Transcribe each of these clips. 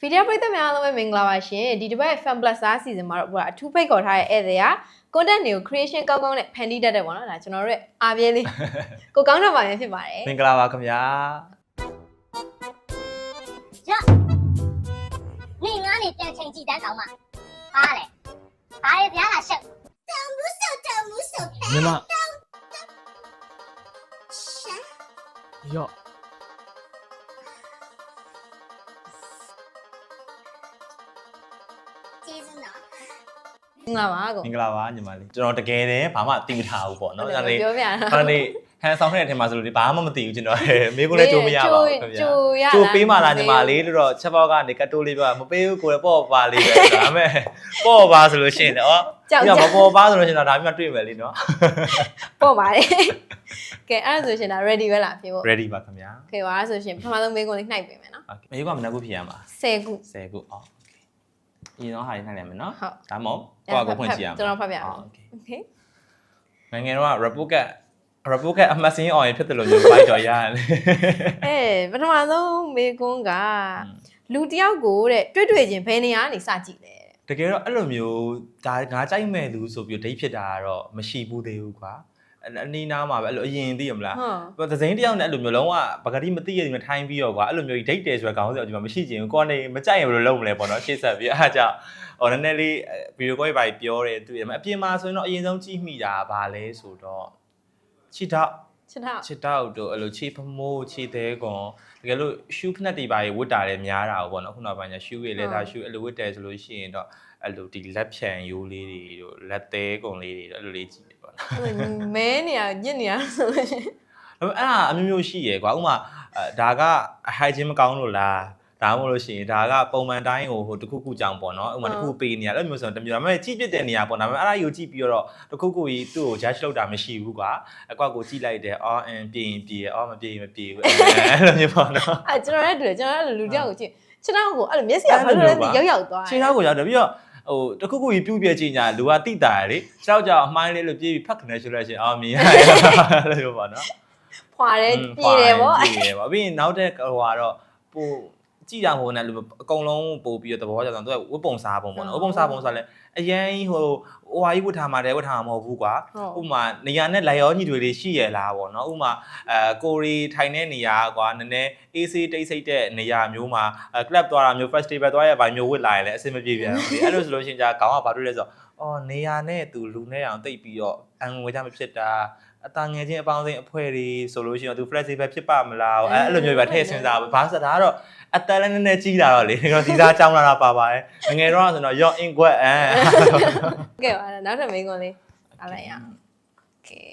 ဗီဒီယိုပရိသတ်များအားလုံးပဲမင်္ဂလာပါရှင်ဒီတစ်ပတ် Fan Plus အစီအစဉ်မှာတော့ဟိုကအထူးဖိတ်ခေါ်ထားတဲ့ဧည့်သည်က content တွေကို creation ကောင်းကောင်းနဲ့ဖန်တီးတတ်တယ်ပေါ့နော်ဒါကျွန်တော်တို့ရဲ့အားပြင်းလေးကိုကောင်းတော့ပါရင်ဖြစ်ပါတယ်မင်္ဂလာပါခင်ဗျာရနေငါနေပြန်ချိန်ကြည့်တန်းဆောင်မှာပါလေပါလေဗျာလားရှက်တမ်ဘူးဆောတမ်ဘူးဆောဖဲမြမရော့ မင်္ဂလာပါကိုမင်္ဂလာပါညီမလေးကျွန်တော်တကယ်တည်းဘာမှသိမထားဘူးပေါ့နော်ဒါလေးပြောပြတာဒါလေးဟန်ဆောင်ခဲ့တဲ့အထင်မှာဆိုလို့ဒီဘာမှမသိဘူးကျွန်တော်မေးခွန်းလည်းကြိုးမရပါဘူးခင်ဗျာကြိုးရကြိုးပေးမှလားညီမလေးလို့တော့ချက်ပေါက်ကနေကတ်တိုးလေးပြောမပေးဘူးကိုယ်ပေါ့ပါလေးပဲဒါပေမဲ့ပေါ့ပါဆိုလို့ရှိရင်တော့ကြောက်ကြမပေါ်ပါဆိုလို့ရှိရင်တော့ဒါမှတွေ့မယ်လေနော်ပေါ့ပါတယ်ကဲအဲ့ဒါဆိုရှင်ဒါ ready ပဲလားဖြေဖို့ ready ပါခင်ဗျာကဲပါဆိုရှင်ပထမဆုံးမေးခွန်းလေးနှိုက်ပေးမယ်နော်မေးခွန်းမနှက်ခုဖြေရမှာ10ခု10ခုအော် โอเคဒီတော့ဟာရနိုင်တယ်မယ်နော် ဟုတ် ဒါမှမဟုတ်ကိုယ့်အကိုဖွင့်ကြည့်ရမှာ ကျွန်တော်ဖတ်ပြအောင် โอเค okay ငယ်ငယ်တော့ report က report ကအမှတ်စင်းအောင်ရဖြစ်တယ်လို့မျိုးပိုက်တော့ရတယ် အဲပထမဆုံးမေးခွန်းကလူတစ်ယောက်ကိုတဲ့တွေ့တွေ့ချင်းဘယ်နေရာကနေစကြည့်လဲတဲ့ တကယ်တော့အဲ့လိုမျိုးဒါငါကြိုက်မဲ့လူဆိုပြီးဒိတ်ဖြစ်တာကတော့မရှိဘူးသေးဘူးကွာ အအနီးနားမှာပဲအဲ့လိုအရင်သိရမလားဟုတ်သစိမ်းတယောက်နဲ့အဲ့လိုမျိုးလုံးဝပကတိမသိရဘူးထိုင်းပြီးတော့ကွာအဲ့လိုမျိုးဒိတ်တယ်ဆိုတဲ့ခေါင်းစဉ်အဒီမှာမရှိချင်ဘူးကိုကနေမကြိုက်ရင်ဘယ်လိုလုပ်မလဲပေါ့နော်ရှေ့ဆက်ပြီးအဲ့ဒါကြောင့်ဟိုနည်းနည်းလေးဗီဒီယိုကောပဲပြောတယ်သူအပြင်မှာဆိုရင်တော့အရင်ဆုံးကြည့်မိတာဗာလဲဆိုတော့ချစ်တော့ချစ်တော့ချစ်တောက်တို့အဲ့လိုခြေဖမိုးခြေသေးကွန်တကယ်လို့ရှူးဖနက်တွေပါရေဝတ်တာလည်းများတာပေါ့နော်ခုနောက်ပိုင်းကျရှူးရည်လက်သားရှူးအဲ့လိုဝတ်တယ်ဆိုလို့ရှိရင်တော့အဲ့လိုဒီလက်ဖြန်ရိုးလေးတွေတို့လက်သေးကွန်လေးတွေတို့အဲ့လိုလေးကြည့်တယ်ပေါ့နော် မဲနေရညစ်နေရဆိုလို့ရှိရင်ဒါပေမဲ့အဲ့ဒါအမျိုးမျိုးရှိရယ်ကွာဥပမာအဲဒါကဟိုက်ချင်းမကောင်းလို့လားဒါမှမဟုတ်လို့ရှိရင်ဒါကပုံမှန်တိုင်းဟိုဟိုတစ်ခုခုကြောင်ပေါ့နော်ဥပမာတစ်ခုပေးနေရအဲ့လိုမျိုးဆိုတော့တမျိုးဒါပေမဲ့ကြည့်ပြတဲ့နေရာပေါ့ဒါပေမဲ့အဲ့ဒါကြီးကိုကြည့်ပြီးတော့တစ်ခုခုကြီးသူ့ကို judge လုပ်တာမရှိဘူးကွာအကွက်ကိုကြည့်လိုက်တယ်အော်အင်းပြေရင်ပြေအော်မပြေရင်မပြေဘူးအဲ့လိုမျိုးပေါ့နော်အဲကျွန်တော်လည်းတူတယ်ကျွန်တော်လည်းလူတစ်ယောက်ကိုကြည့်ချစ်တော့ကိုအဲ့လိုမျက်စိကဘာလို့လဲမသိရောက်ရောက်သွားခြေထောက်ကိုရောက်တယ်ပြီးတော့ ဟိုတစ်ခုခုကြီးပြုတ်ပြချင်ညာလူကတိတာရလေခြေထောက်ကြောင်အမိုင်းလေးလို့ပြေးပြီးဖက်ခနဲ့ရှုလိုက်ရှင်အော်မြင်ရတယ်အဲ့လိုပေါ့နော်ဖွာတယ်ပြေတယ်ပေါ့ပြေတယ်ပေါ့ပြီးရင်နောက်တဲ့ဟိုကတော့ပို ကြည့်တာဟိုနဲ့လူအကုန်လုံးပို့ပြီးတော့သဘောကျတော့သူကဝတ်ပုံစားပုံပေါ့နော်ဝတ်ပုံစားပုံဆိုလည်းအရင်ဟိုဟိုဟာကြီးဝတ်ထားမှာတယ်ဝတ်ထားမှာမဟုတ်ဘူးကွာဟုတ်ဥပမာနေရာနဲ့လိုက်ရောညီတွေလေးရှိရလားပေါ့နော်ဥပမာအဲကိုရီထိုင်တဲ့နေရာကွာနည်းနည်း AC တိတ်ဆိတ်တဲ့နေရာမျိုးမှာအဲ club သွားတာမျိုး festival သွားရဗာမျိုးဝတ်လာရင်လည်းအဆင်မပြေပြန်ဘူးလေအဲ့လိုဆိုလို့ရှိရင်じゃခေါင်းကဘာတွေ့လဲဆိုတော့အော်နေရာနဲ့သူလူနဲ့အောင်တိတ်ပြီးတော့အံငွေကြမဖြစ်တာ အတန်ငယ်ချင်းအပေါင်းအသင်းအဖွဲ့တွေဆိုလို့ရှိရင်သူ flexible ဖြစ်ပါမလားအဲ့အဲ့လိုမျိုးပဲထည့်စဉ်းစားဘာစတာကတော့အတန်လည်းနည်းနည်းကြီးလာတော့လေဒီတော့ဒီသားကြောင်းလာတာပါပါတယ်ငယ်တော့ဆိုတော့ your in ကွက်အဲ ကဲပါနောက်ထပ်မေးခွန်းလေးအားလိုက်ရအောင်ကဲ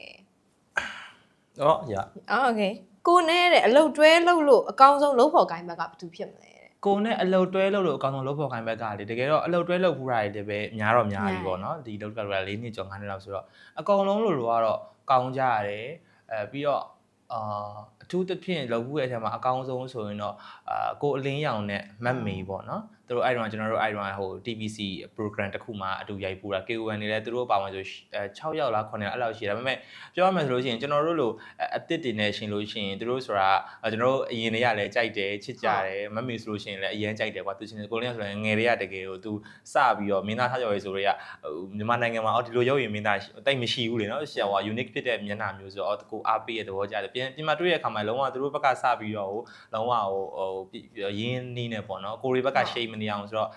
တော့ရ အော်โอเคကိုနဲ့တဲ့အလုတ်တွဲလုပ်လို့အကောင်းဆုံးလုပ်ဖို့ကိုင်းဘက်ကဘာတူဖြစ်မလဲတဲ့ ကိုနဲ့အလုတ်တွဲလုပ်လို့အကောင်ဆုံးလုပ်ဖို့ခိုင်းဘက်ကလေတကယ်တော့အလုတ်တွဲလုပ်ဖူးတာတွေလည်းပဲများတော့များပြီပေါ့နော်ဒီလုပ်ကလည်း၄နှစ်ကျော်၅နှစ်လောက်ဆိုတော့အကောင်လုံးလို့လို့ကတော့ ကောင်းကြရတယ်အဲပြီးတော့အာအထူးသဖြင့်လုပ်ဖူးတဲ့အချိန်မှာအကောင်ဆုံးဆိုရင်တော့အာကိုအလင်းရောင်နဲ့မတ်မေပေါ့နော်သူတို့အဲ့တော့ကျွန်တော်တို့အဲ့တော့ဟို TVC program တစ်ခုမှအတူရိုက်ပူတာ KON နေလဲသူတို့ပါဝင်ဆိုအဲ6ယောက်လား9ယောက်အဲ့လောက်ရှိတယ်ဒါပေမဲ့ပြောရမယ်ဆိုလို့ရှိရင်ကျွန်တော်တို့လိုအတစ်တင်နေရှင်လို့ရှိရင်သူတို့ဆိုတာကျွန်တော်တို့အရင်တွေကလည်းကြိုက်တယ်ချစ်ကြတယ်မမေဆိုလို့ရှိရင်လည်းအရင်ကြိုက်တယ်ကွာသူချင်းကိုလင်းဆိုရင်ငယ်တွေကတကယ်ကိုသူစပြီးတော့မင်းသားထားကြော်ရေးဆိုတော့မြန်မာနိုင်ငံမှာအော်ဒီလိုရုပ်ရည်မင်းသားတိတ်မရှိဘူးလေနော်ဆရာက unique ဖြစ်တဲ့မျက်နှာမျိုးဆိုတော့ကိုအားပေးရတဲ့သဘောကြတယ်ပြင်ပြင်မှာတွေ့ရခါမှာလုံးဝသူတို့ဘက်ကစပြီးတော့ဟိုလုံးဝဟိုဟိုရင်းနှီးနေပေါ့နော်ကိုရီဘက်က shade မနေအောင်ဆိုတော့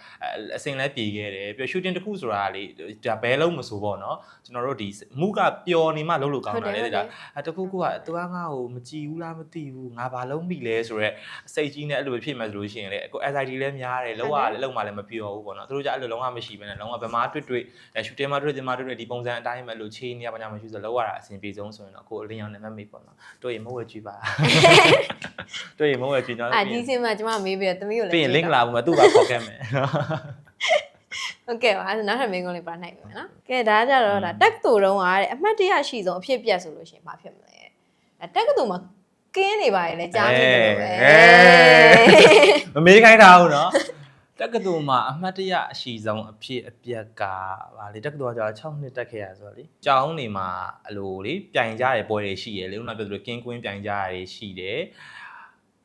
အစင်လဲပြေခဲ့တယ်ပြီး shooting တစ်ခုဆိုတာလေဒါဘဲလုံးမဆိုပေါ့နော်ကျွန်တော်တို့ဒီမူကပျော်နေမှလုံးလို့ကောင်းတာလေဒါအဲတခုခုကသူကငါ့ကိုမကြည်ဘူးလားမသိဘူးငါဘာလုံးမိလဲဆိုတော့စိတ်ကြီးနဲ့အဲ့လိုဖြစ်မှဆိုလို့ရှိရင်လေကို SID လည်းများတယ်လုံးဝလည်းလုံးဝလည်းမပျော်ဘူးပေါ့နော်သူတို့ကြအဲ့လိုလုံးဝမရှိဘဲနဲ့လုံးဝဗမာတွေ့တွေ့ shooting မှာတွေ့တင်မှာတွေ့တွေ့ဒီပုံစံအတိုင်းပဲလို့ချေးနေရပါညာမရှိဆိုလောက်ရတာအဆင်ပြေဆုံးဆိုရင်တော့ကိုအလင်းရောင်နဲ့မမေ့ပေါ့နော်တို့ရင်မဟုတ်ဝဲကြည့်ပါတို့ရင်မဟုတ်ဝဲကြည့်တော့အာဒီစင်မှာကျွန်မမေးပြီးတော့သမီးကိုလည်းပြီးရင် link လာဘူးမသူ့ပါခေါ်ခဲ့မယ်ဟုတ်ကဲ့ပါအဲ့ဒါနောက်ထပ်မေးခွန်းလေးပါနိုင်ပြီမယ်နော်ကဲဒါကြတော့ဒါတက်တူတုံးကတဲ့အမှတ်တရရှိဆုံးအဖြစ်ပြက်ဆိုလို့ရှိရင်ဘာဖြစ်မလဲအဲတက်ကတူမှာကင်းနေပါရဲ့လေကြားမိတယ်လို့ပဲမမေးခိုင်းတာဘူးနော်တက္ကသိုလ်မှာအမှတ်တရအရှိဆုံးအဖြစ်အပျက်ကဗာလေတက္ကသိုလ်ကကြာ6နှစ်တက်ခဲ့ရဆိုတော့လေကျောင်းနေမှာအလိုလေပြိုင်ကြရပွဲတွေရှိရလေခုနကပြောသလိုကင်းကွင်းပြိုင်ကြရတွေရှိတယ်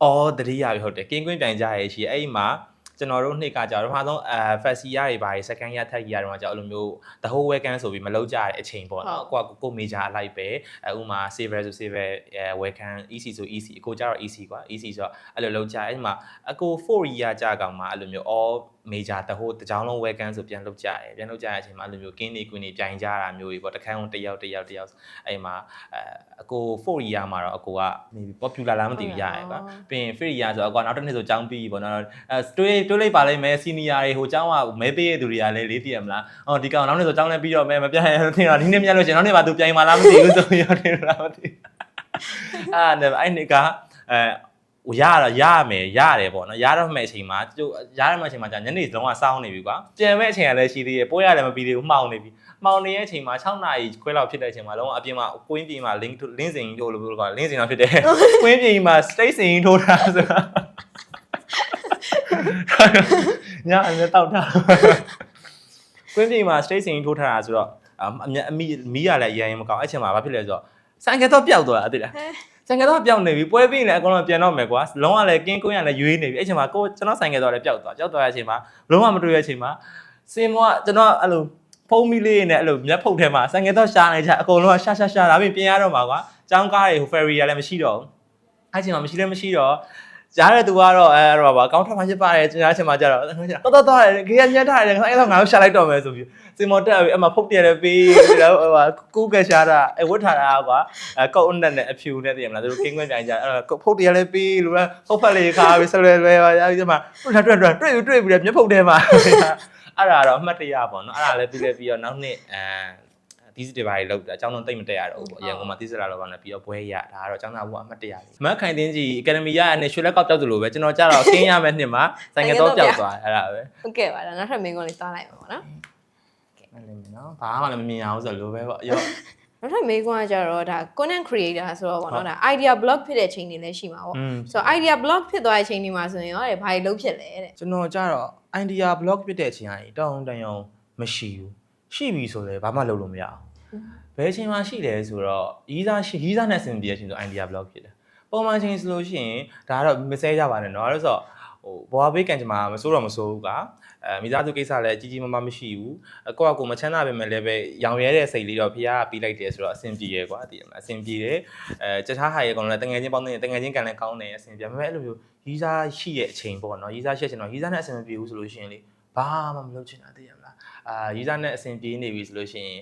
အော်တတိယပြီဟုတ်တယ်ကင်းကွင်းပြိုင်ကြရရှိအဲ့ဒီမှာ ကျွန်တော်တို့နှစ်ကကြာတော့ပထမဆုံးအဲ first year တွေပါ second year third year တွေမှာကြာအဲ့လိုမျိုး the whole welcome ဆိုပြီးမလုပ်ကြတဲ့အချိန်ပေါ့နော်ကိုကကို major အလိုက်ပဲအဲဥမာ silver ဆို silver အဲ welcome EC ဆို EC အကိုကြတော့ EC ကွာ EC ဆိုတော့အဲ့လိုလုပ်ကြအဲ့ဒီမှာအကို4 year ကြာကောင်မှာအဲ့လိုမျိုး all major တဟိုတကြောင်လုံးဝဲကန်းဆိုပြန်လုပ်ကြတယ်ပြန်လုပ်ကြတဲ့အချိန်မှာအဲ့လိုမျိုးကင်းနေကွင်းနေပြိုင်ကြတာမျိုးတွေပေါ့တခန်းလုံးတယောက်တယောက်တယောက်အဲ့မှာအကို4 year မှာတော့အကိုက maybe popular လားမသိဘူးရရယ်ကွာပြီးရင်5 year ဆိုတော့အကိုနောက်တစ်နှစ်ဆိုကျောင်းပြီးပေါ့နော်တွေးတွေးလိုက်ပါလိမ့်မယ် senior တွေဟိုကျောင်းကမဲပေးရတဲ့သူတွေကလည်းလေးတည်ရမလားအော်ဒီကောင်နောက်နှစ်ဆိုကျောင်းလည်းပြီးတော့မဲမပြတ်ရဘူးထင်တာဒီနေ့မြတ်လို့ရှင်နောက်နေ့ပါသူပြိုင်ပါလားမသိဘူးဆိုရောထင်တာမသိဘူးအာအဲ့နေ့ကအဲ ဟိုရရရရမယ်ရတယ်ပေါ့နော်ရတော့မဲ့အချိန်မှာကျိုးရရမဲ့အချိန်မှာじゃညနေလုံးဝစောင်းနေပြီကွာပြန်မဲ့အချိန်ကလည်းရှိသေးတယ်ပွဲရလည်းမပြီးသေးဘူးမှောင်နေပြီမှောင်နေတဲ့အချိန်မှာ6နာရီခွဲလောက်ဖြစ်တဲ့အချိန်မှာလုံးဝအပြင်မှာကွင်းပြင်မှာ link link စင်ထိုးလို့ပြောလို့ link စင်တော့ဖြစ်တယ်ကွင်းပြင်မှာ state စင်ထိုးတာဆိုတာညအမြဲတောက်တာကွင်းပြင်မှာ state စင်ထိုးထားတာဆိုတော့အမြဲအမီမီးရလည်းရရင်မကောင်းအဲ့ချိန်မှာဘာဖြစ်လဲဆိုတော့ဆိုင်ကတော့ပျောက်သွားတာသိလား ဆိုင်ကတော့ပျောက်နေပြီပွဲပြီးလည်းအကုန်လုံးပြန်တော့မယ်ကွာလုံးဝလည်းကင်းကွင်းရလည်းရွေးနေပြီအဲ့ချိန်မှာကိုကျွန်တော်ဆိုင်ကတော့လည်းပျောက်သွားပျောက်သွားတဲ့အချိန်မှာလုံးဝမတွေ့တဲ့အချိန်မှာစင်မောကကျွန်တော်အဲ့လိုဖုံးမီလေးနဲ့အဲ့လိုမျက်ဖုတ်ထဲမှာဆိုင်ကတော့ရှာနေကြအကုန်လုံးကရှာရှာရှာဒါပြင်ပြင်ရတော့မှာကွာចောင်းကားတွေဟို ferry ရလည်းမရှိတော့ဘူးအဲ့ချိန်မှာမရှိလည်းမရှိတော့ ကြားတဲ့သူကတော့အဲတော့ပါကောင်းထမှဖြစ်ပါတယ်ကျွန်တော်အချိန်မှာကြတော့တော်တော်တော်ခေရညက်ထားတယ်အဲ့တော့ငါတို့ရှာလိုက်တော့မယ်ဆိုပြီးစင်မောတက်ပြီးအမဖုတ်တယ်ပြီးတော့ဟိုဟာကူးကရှာတာအဲဝတ်ထားတာကွာအဲကောက်အုံနဲ့အဖြူနဲ့တည်မလားသူတို့ကင်းခွင့်ပြန်ကြအဲ့တော့ဖုတ်တယ်လည်းပြီးလူကဖုတ်ဖက်လေးခါပြီးဆက်လွယ်လွယ်ပါရပြီးမှတွေ့တွေ့တွေ့တွေ့တွေ့ပြီးမျက်ဖုတ်ထဲမှာအဲ့ဒါတော့အမှတ်တရပေါ့နော်အဲ့ဒါလည်းပြီးလဲပြီးတော့နောက်နှစ်အဲ ဒီစစ်တွေပါလောက်တာအကြောင်းတော့တိတ်မတက်ရတော့ဘူးပေါ့အရင်ကမှတိစစ်လာတော့ပါနဲ့ပြီးတော့ဘွဲရဒါကတော့အကြောင်းသားဘူးအမှတ်တရလေးမတ်ခိုင်တင်းကြီးအကယ်ဒမီရနဲ့ရွှေလက်ကောက်ပြောက်သလိုပဲကျွန်တော်ကြတော့ကင်းရမယ့်နှစ်မှာဆိုင်ကတော့ပြောက်သွားအဲ့ဒါပဲဟုတ်ကဲ့ပါဒါနောက်ထပ်မင်းကုန်းလေးသွားလိုက်ပါပေါ့နော်အဲ့လိုမျိုးနော်ဘာမှလည်းမမြင်အောင်ဆိုလိုပဲပေါ့ရောနောက်ထပ်မင်းကုန်းကကြတော့ဒါ content creator ဆိုတော့ပေါ့နော်ဒါ idea block ဖြစ်တဲ့ချိန်တွေလည်းရှိမှာပေါ့อืมဆိုတော့ idea block ဖြစ်သွားတဲ့ချိန်တွေမှာဆိုရင်ရောတဲ့ဘာတွေလုပ်ဖြစ်လဲတဲ့ကျွန်တော်ကြတော့ idea block ပြတဲ့အချိန်အရင်တောင်းတန်ရုံမရှိဘူး ရှိပြီဆိုလည်းဘာမှလုပ်လို့မရအောင်ဘယ်အချိန်မှရှိတယ်ဆိုတော့ရီးစားရှိရီးစားနဲ့အဆင်ပြေတဲ့အချိန်ဆို idea block ဖြစ်တယ်ပုံမှန်ချိန်ဆိုလို့ရှိရင်ဒါကတော့မစဲကြပါနဲ့เนาะအဲ့ဒါဆိုဟိုဘွားဘေးကန်ကြမှာမစိုးတော့မစိုးဘူးကအဲမိသားစုကိစ္စလည်းကြီးကြီးမားမားမရှိဘူးအကောကကိုမချမ်းသာပဲမဲ့လည်းပဲရောင်ရဲတဲ့စိတ်လေးတော့ဖះကပြီးလိုက်တယ်ဆိုတော့အဆင်ပြေရဲကွာတည်ရမလားအဆင်ပြေတယ်အဲကြထားဟာရဲကောင်လည်းတငယ်ချင်းပေါင်းနေတငယ်ချင်းကန်လည်းကောင်းတယ်အဆင်ပြေဒါပေမဲ့အဲ့လိုမျိုးရီးစားရှိတဲ့အချိန်ပေါ့နော်ရီးစားရှိတဲ့အချိန်တော့ရီးစားနဲ့အဆင်မပြေဘူးဆိုလို့ရှိရင်လေဘာမှမလုပ်ချင်တာတည်ရမလား အာ user နဲ့အဆင်ပြေနေပြီဆိုလို့ရှိရင်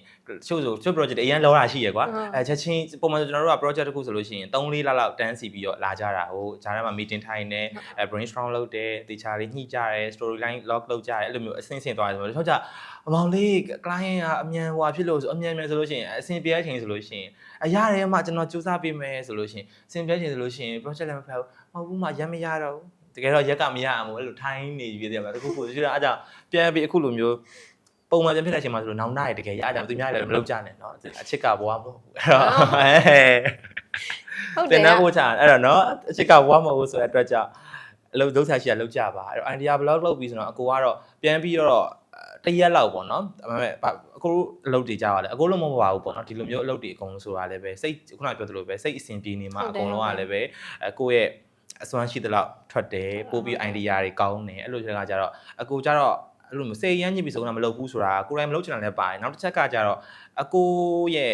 ချို့ဆိုချို့ project အရင်လောတာရှိရကွာအဲချက်ချင်းပုံမှန်ကျွန်တော်တို့က project တစ်ခုဆိုလို့ရှိရင်3-4လလောက်တန်းစီပြီးတော့လာကြတာဟိုဂျာထဲမှာ meeting ထိုင်နေအဲ brainstorm လုပ်တယ်တေချာလေးညှိကြတယ် storyline log လုပ်ကြတယ်အဲ့လိုမျိုးအဆင့်ဆင့်သွားတယ်ဆိုတော့တချို့ကြအမောင်လေး client ကအမြန်ဟွာဖြစ်လို့ဆိုအမြန်မြန်ဆိုလို့ရှိရင်အဆင်ပြေတဲ့အချိန်ဆိုလို့ရှိရင်အရာတွေမှကျွန်တော်စူးစမ်းပေးမယ်ဆိုလို့ရှိရင်အဆင်ပြေတဲ့အချိန်ဆိုလို့ရှိရင် project လည်းမဖက်ဘူးမဟုတ်ဘူးမှရမ်းမရတော့ဘူးတကယ်တော့ရက်ကမရအောင်အဲ့လိုထိုင်းနေပြီတည်းမှာတခုခုဆိုတော့အဲ့ကြောင့်ပြန်ပြီးအခုလိုမျိုး ပုံမှန်ပြန်ဖြစ်တဲ့အချိန်မှာဆိုတော့နောင်နာရတကယ်ရအဲ့ကြောင့်သူများလည်းမလုပ်ကြနဲ့เนาะအချစ်ကဘွားမဟုတ်ဘူးအဲ့တော့အဲ ဟုတ်တ တင် ယ် နာ က ဖို့ချအဲ့တော့เนาะအချစ်ကဘွားမဟုတ်ဘူးဆိုတဲ့အတွက်ကြောင့်အလုပ်လုပ်ဆက်ရှိရလုပ်ကြပါအဲ့တော့ idea blog လုပ်ပြီးဆိုတော့အကိုကတော့ပြန်ပြီးတော့တရက်လောက်ပေါ့နော်ဒါပေမဲ့အကိုအလုပ်တွေကြပါလေအကိုလုံးမဟုတ်ပါဘူးပေါ့နော်ဒီလိုမျိုးအလုပ်တွေအကုန်လုံးဆိုတာလည်းပဲစိတ်ခုနပြောသလိုပဲစိတ်အစဉ်ပြေနေမှာအကုန်လုံးကလည်းပဲအကိုရဲ့အစွမ်းရှိသလောက်ထွက်တယ်ပို့ပြီး idea တွေကောင်းတယ်အဲ့လိုချက်ကကြတော့အကိုကြတော့ အဲ့လိုမျိုးစိတ်ရမ်းညစ်ပြီးဆိုတော့မလုပ်ဘူးဆိုတာကိုယ်တိုင်မလုပ်ချင်တာလည်းပါတယ်နောက်တစ်ချက်ကကြတော့အကိုရဲ့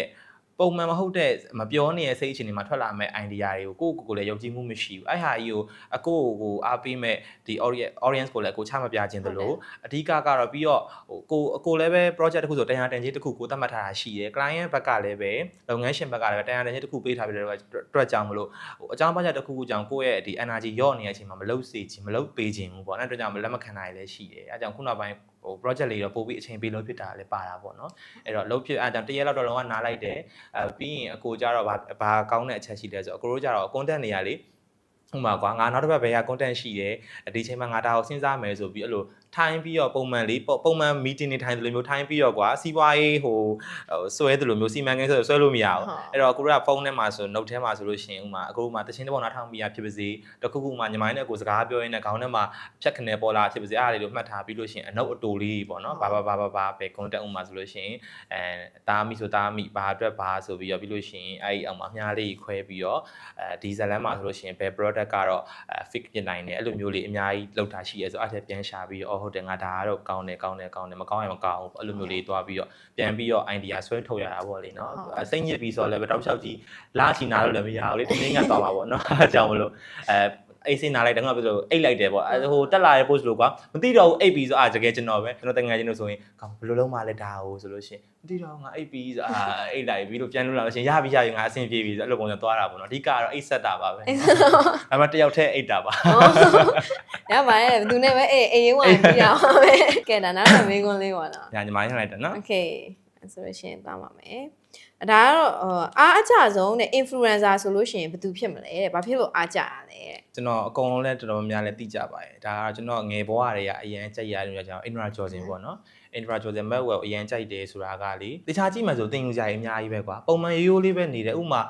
ပုံမှန်မဟုတ်တဲ့မပြောနေတဲ့စိတ်အခြေအနေမှာထွက်လာမဲ့ idea တွေကိုကိုယ့်ကိုယ်ကိုယ်လည်းယုံကြည်မှုမရှိဘူးအဲ့ဟာကြီးကိုအကိုကိုအားပေးမဲ့ဒီ audience ကိုလည်းကိုချမပြခြင်းတလို့အဓိကကတော့ပြီးတော့ဟိုကိုအကိုလည်းပဲ project တစ်ခုဆိုတရားတန်ကြီးတစ်ခုကိုသတ်မှတ်ထားတာရှိတယ် client ဘက်ကလည်းပဲလုပ်ငန်းရှင်ဘက်ကလည်းပဲတရားတန်ကြီးတစ်ခုပေးထားပြီးတော့အတွက်ကြောင့်မလို့ဟိုအကြောင်း project တစ်ခုခုကြောင့်ကိုယ့်ရဲ့ဒီ energy ရော့နေတဲ့အချိန်မှာမလုပ်စေချင်မလုပ်ပေးချင်ဘူးပေါ့အဲ့ဒါကြောင့်လက်မခံနိုင်လည်းရှိတယ်အဲကြောင့်ခုနောက်ပိုင်း ဟို project လေးတော့ပို့ပြီးအချိန်ပေးလို့ဖြစ်တာလည်းပါတာပေါ့နော်အဲ့တော့လုပ်ဖြစ်အဲကြောင့်တရက်လောက်တော့လုံးဝနားလိုက်တယ်အဲပြီးရင်အကိုကြတော့ဘာဘာကောင်းတဲ့အချက်ရှိလဲဆိုတော့အကိုတို့ကြတော့ content နေရာလေးဥပမာကွာငါနောက်တစ်ပတ်ဘယ်ဟာ content ရှိတယ်ဒီချိန်မှာငါဒါကိုစဉ်းစားမယ်ဆိုပြီးအဲ့လိုထိုင်းပြီးတော့ပုံမှန်လေးပုံမှန် meeting တွေထိုင်းတယ်လို့မျိုးထိုင်းပြီးတော့ကွာစီးပွားရေးဟိုဆွဲတယ်လို့မျိုးစီမံကိန်းဆွဲဆွဲလို့မရဘူးအဲ့တော့ကိုတို့ကဖုန်းထဲမှာဆို note ထဲမှာဆိုလို့ရှိရင်ဥမာအခုမှတချင်းတစ်ပုံနားထောင်ပြီးရဖြစ်ပါစေတခုခုမှညီမနဲ့ကိုစကားပြောရင်းနဲ့ခေါင်းထဲမှာဖြတ်ခနဲ့ပေါ်လာဖြစ်ပါစေအားလေးလို့မှတ်ထားပြီးလို့ရှိရင်အနုပ်အတူလေးပေါ့နော်ဘာဘာဘာဘာဘာပဲ content ဥမာဆိုလို့ရှိရင်အဲတားမိဆိုတားမိဘာအတွက်ဘာဆိုပြီးတော့ပြီးလို့ရှိရင်အဲ့ဒီအောင်မှာအများလေးခွဲပြီးတော့အဲဒီဇလန်မှာဆိုလို့ရှိရင်ဘယ် product က်ကတော့အဲ fix ဖြစ်နိုင်တယ်အဲ့လိုမျိုးလေးအများကြီးလောက်တာရှိရဲဆိုအဲ့ဒါပြန်ရှာပြီးတော့အော်ဟုတ်တယ်ငါဒါကတော့ကောင်းတယ်ကောင်းတယ်ကောင်းတယ်မကောင်းရင်မကောင်းဘူးအဲ့လိုမျိုးလေးတွားပြီးတော့ပြန်ပြီးတော့ idea ဆွဲထုတ်ရတာပေါ့လေနော်အဲစိတ်ညစ်ပြီးဆိုတော့လည်းပဲတောက်လျှောက်ကြီးလာချီနာလို့လည်းမရဘူးလေတင်းတင်းကသွားပါပေါ့နော်အားကြောင့်မလို့အဲ အိတ်စင်းနာလိုက်တယ်ငါပြောလို့အိတ်လိုက်တယ်ပေါ့အဲဟိုတက်လာတဲ့ post လို့ကွာမသိတော့ဘူးအိတ်ပြီးဆိုအာတကယ်ကျွန်တော်ပဲကျွန်တော်တကယ်ချင်းလို့ဆိုရင်ကောင်ဘယ်လိုလုံးမလဲဒါဟိုဆိုလို့ရှိရင်မသိတော့ဘူးငါအိတ်ပြီးဆိုအာအိတ်လိုက်ပြီးလို့ပြန်လို့လာလို့ရှိရင်ရပြီရပြီငါအဆင်ပြေပြီဆိုအဲ့လိုပုံစံသွားတာပေါ့နော်အဓိကကတော့အိတ်ဆက်တာပါပဲအမတယောက်တည်းအိတ်တာပါ ရပါရဲ့ဘယ်သူနဲ့ပဲအေးအေးရင်ဝင်ပြရအောင်ပဲကဲဒါနောက်ထပ်မေးခွန်းလေးပါနော် ညာညီမရလိုက်တယ်နော် โอเคအဲ့ဆိုလို့ရှိရင်သွားပါမယ်အဲ့ ဒါကတော့ဟိုအားအကြဆုံးနဲ့ influencer ဆိုလို့ရှိရင်ဘယ်သူဖြစ်မလဲတဲ့ဘာဖြစ်လို့အားကြရလဲတဲ့ကျွန်တော်အကုန်လုံးလည်းတော်တော်များများလည်းသိကြပါတယ်ဒါကကျွန်တော်ငယ်ဘဝတွေကအရင်ကြိုက်ရတယ်လို့ကျွန်တော် Indra Jordan ပေါ့နော် Indra Jordan Medwell အရင်ကြိုက်တယ်ဆိုတာကလေတခြားကြည့်မှဆိုတင်ယူကြရအများကြီးပဲကွာပုံမှန်ရိုးရိုးလေးပဲနေတယ်ဥပမာ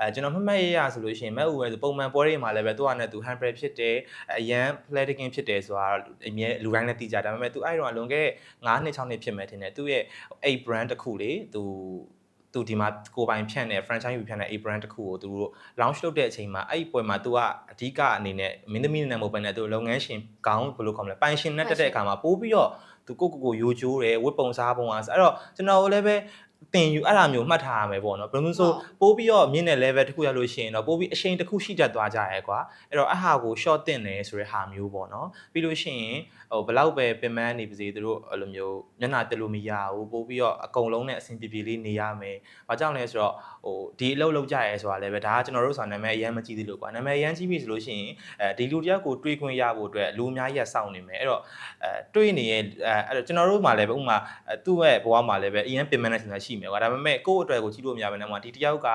အဲကျွန်တော်မှတ်မှတ်ရရဆိုလို့ရှိရင်မဲ့ဦးပဲဆိုပုံမှန်ပွဲတွေမှာလည်းပဲသူကနဲ့သူ handbrake ဖြစ်တယ်အရန် flatting ဖြစ်တယ်ဆိုတာအမြဲလူတိုင်းလည်းသိကြဒါပေမဲ့သူအဲ့တော့လွန်ခဲ့9နှစ်6နှစ်ဖြစ်မယ်ထင်တယ်သူရဲ့အိတ် brand တစ်ခုလေသူ သူဒီမှာကိုပိုင်ဖြန့်တဲ့ franchise ယူဖြန့်တဲ့ A brand တစ်ခုကိုသူတို့ launch လုပ်တဲ့အချိန်မှာအဲ့ဒီပွဲမှာသူကအဓိကအနေနဲ့မင်းသမီးနဲ့မဟုတ်ဘဲနဲ့သူလုပ်ငန်းရှင်ကောင်းဘယ်လိုခေါ်မလဲပိုင်ရှင်နဲ့တက်တဲ့အခါမှာပို့ပြီးတော့သူကိုကိုကိုယိုချိုးတယ်ဝတ်ပုံစားပုံအားအဲ့တော့ကျွန်တော်လည်းပဲ တင်ယူအဲ့လိုမျိုးမှတ်ထားရမယ်ပေါ့နော်ဘယ်လိုမျိုးဆိုပိုးပြီးတော့မြင့်တဲ့ level တစ်ခုရလို့ရှိရင်တော့ပိုးပြီးအရှိန်တစ်ခုရှိတတ်သွားကြရဲကွာအဲ့တော့အဟာကို short တင်တယ်ဆိုတဲ့ဟာမျိုးပေါ့နော်ပြီးလို့ရှိရင်ဟိုဘလောက်ပဲပင်ပန်းနေပါစေသူတို့အဲ့လိုမျိုးမျက်နှာတက်လို့မရဘူးပိုးပြီးတော့အကုန်လုံးနဲ့အဆင်ပြေပြေလေးနေရမယ်ဘာကြောင့်လဲဆိုတော့ဟိုဒီအလုပ်လုပ်ကြရဲဆိုတာလည်းပဲဒါကကျွန်တော်တို့ဆိုတာနာမည်အရင်မကြည့်သေးလို့ကွာနာမည်အရင်ကြည့်ပြီဆိုလို့ရှိရင်အဲဒီလူတယောက်ကိုတွေးခွင့်ရဖို့အတွက်လူအများကြီးကစောင့်နေမယ်အဲ့တော့အဲတွေးနေရဲ့အဲအဲ့တော့ကျွန်တော်တို့မှလည်းပဲဥပမာအဲသူ့ရဲ့ဘဝမှာလည်းပဲအရင်ပင်ပန်းတဲ့ဆိုတာရှိမယ်ကွာဒါပေမဲ့ကိုယ့်အတွက်ကိုကြည့်လို့မရဘဲနဲ့မှာဒီတယောက်က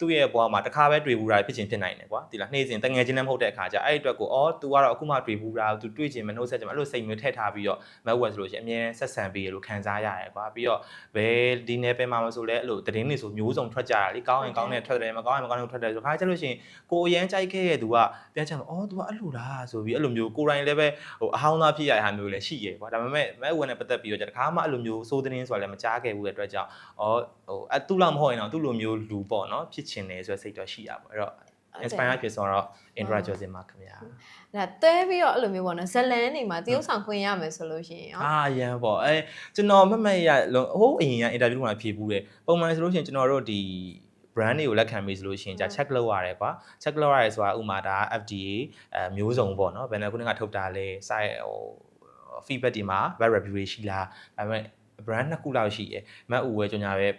သူ့ရဲ့ဘဝမှာတစ်ခါပဲတွေ့ဘူးတာဖြစ်ချင်းဖြစ်နိုင်တယ်ကွာဒီလားနှေးစဉ်တငယ်ချင်းလည်းမဟုတ်တဲ့အခါကျအဲ့ဒီအတွက်ကိုအော် तू ကတော့အခုမှတွေ့ဘူးတာ तू တွေ့ချင်မနှုတ်ဆက်ချင်မအဲ့လိုစိတ်မျိုးထည့်ထားပြီးတော့မက်ဝက်ဆိုလို့ရှိရင်အမြဲဆက်ဆံပေးရလို့ခံစားရတယ်ကွာပြီးတော့ဘယ်ဒီနယ်ပယ်မှာမဆိုလဲအဲ့လိုသတင်းတွေဆိုမျိုးစုံထွက်ကြတာလေကောင်းရင်ကောင်းတယ်ထွက်တယ်မကောင်းရင်မကောင်းတယ်ထွက်တယ်ဆိုခါကျလို့ရှိရင်ကိုအရန်ကြိုက်ခဲ့တဲ့ तू ကပြန်ချင်အော် तू ကအဲ့လိုလားဆိုပြီးအဲ့လိုမျိုးကိုယ်တိုင်လည်းပဲဟိုအဟောင်းသားဖြစ်ရတဲ့ဟာမျိုးလည်းရှိရကွာဒါပေမဲ့မက်ဝက်နဲ့ပတ်သက်ပြီးတော့တခါမှအဲ့လိုမျိုးစိုးသတင်းဆိုတာလည်းမကြားခဲ့ဘူးတဲ့အတွက်ကြောင့် ဟ အော်ဟိုအဲ့သူ့လောက်မဟုတ်ရင်တော့သူ့လိုမျိုးလူပေါ့နော်ဖြစ်ချင်တယ်ဆိုတဲ့စိတ်တော့ရှိရပါအဲ့တော့ inspire ဖြစ်ဆိုတော့ Indra Josin မှာခင်ဗျာဒါတွဲပြီးတော့အဲ့လိုမျိုးပေါ့နော်ဇလန်းနေမှာတရုပ်ဆောင်ခွင့်ရမယ်ဆိုလို့ရှိရင်ရောအာရန်ပေါ့အဲကျွန်တော်မမတ်ရလုံးဟိုးအရင်က interview မှာဖြေဘူးတယ်ပုံမှန်ဆိုလို့ရှိရင်ကျွန်တော်တို့ဒီ brand တွေကိုလက်ခံပြီးဆိုလို့ရှိရင်じゃ check လုပ်ရတယ်ကွာ check လုပ်ရတယ်ဆိုတာဥမာဒါ FDA အဲမျိုးစုံပေါ့နော်ဘယ်နဲ့ခုနကထုတ်တာလဲ site ဟို feedback ဒီမှာ bad review တွေရှိလားဒါပေမဲ့ brand နှစ်ခုလောက်ရှိရယ်မတ်ဦးဝဲကျွန်တော်ပဲ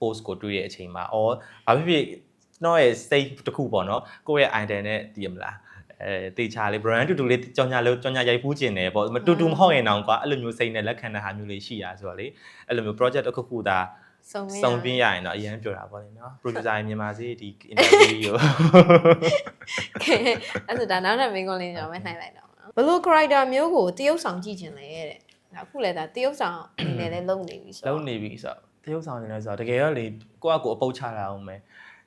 post ကိုတွေ့တဲ့အချိန်မှာအော်ဘာဖြစ်ဖြစ်ကျွန်တော်ရဲ့ state တစ်ခုပေါ့နော်ကိုယ့်ရဲ့ idea နဲ့တည်ရမလားအဲတေချာလေး brand တူတူလေးကြောင်ညာလို့ကြောင်ညာရိုက်ဖူးကျင်တယ်ပေါ့မတူတူမဟုတ်ရင်တော့ကွာအဲ့လိုမျိုးစိတ်နဲ့လက်ခံတဲ့ဟာမျိုးလေးရှိရဆိုတော့လေအဲ့လိုမျိုး project တစ်ခုခုသာစုံမစုံပြင်းရရင်တော့အရင်ပြောတာပေါ့လေနော် producer ရဲ့မြန်မာစီဒီ interview ကိုကဲအဲ့ဒါဒါနောက်ထပ်မေးခွန်းလေးကျွန်တော်မနှိုက်လိုက်တော့နော်ဘယ်လို character မျိုးကိုတရုပ်ဆောင်ကြည့်ချင်လဲတဲ့ဒါ အခုလည်းဒါတရုပ်ဆောင်အနေနဲ့လည်းလုံနေပြီဆိုလုံးနေပြီဆိုတော့တရုပ်ဆောင်နေလဲဆိုတော့တကယ်တော့လေကိုယ့်အကိုအပုတ်ချလာအောင်မယ်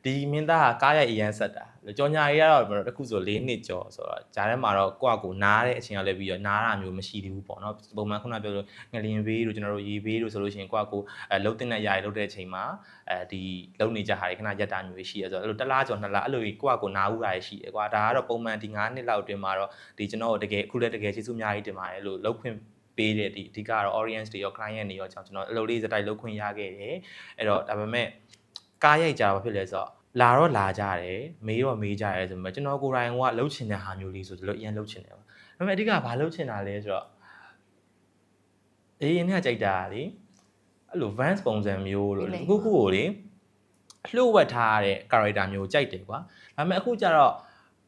ဒီမင်းသားကကားရိုက်အရန်ဆက်တာကြော်ညာကြီးကတော့တခုဆို၄နှစ်ကျော်ဆိုတော့ဂျားထဲမှာတော့ကိုယ့်အကိုနားတဲ့အချိန်ရောက်လဲပြီးတော့နားတာမျိုးမရှိသေးဘူးပေါ့နော်ပုံမှန်ခုနပြောလို့ငလျင်ဘေးတို့ကျွန်တော်တို့ရေဘေးတို့ဆိုလို့ရှိရင်ကိုယ့်အကိုအဲလှုပ်တဲ့နဲ့ຢာရီလှုပ်တဲ့အချိန်မှာအဲဒီလှုပ်နေကြဟာတွေခဏရက်တာမျိုးရှိရဆိုတော့အဲ့လိုတစ်လားကျော်နှစ်လားအဲ့လိုကြီးကိုယ့်အကိုနားဦးတာရှိရကွာဒါကတော့ပုံမှန်ဒီ9နှစ်လောက်အတွင်းမှာတော့ဒီကျွန်တော်တို့တကယ်အခုလည်းတကယ်ကျေးဇူးအများကြီးတင်ပါတယ်လို့လှုပ်ခွင့် ပေးတဲ့ဒီအဓိကတော့ audience တွေရော client တွေရောကျွန်တော်အလုပ်လေးစတိုက်လုပ်ခွင့်ရခဲ့တယ်အဲ့တော့ဒါပေမဲ့ကားရိုက်ကြဘာဖြစ်လဲဆိုတော့လာတော့လာကြတယ်မေးတော့မေးကြတယ်ဆိုပေမဲ့ကျွန်တော်ကိုယ်တိုင်ကလှုပ်ချင်တဲ့ဟာမျိုးလေးဆိုတော့အရင်လှုပ်ချင်တယ်ပါဒါပေမဲ့အဓိကဘာလှုပ်ချင်တာလဲဆိုတော့အေးအင်းကကြိုက်တာလေအဲ့လို Vans ပုံစံမျိုးလို့ခုခုကိုလေလှုပ်ဝက်ထားတဲ့ character မျိုးကြိုက်တယ်ကွာဒါပေမဲ့အခုကျတော့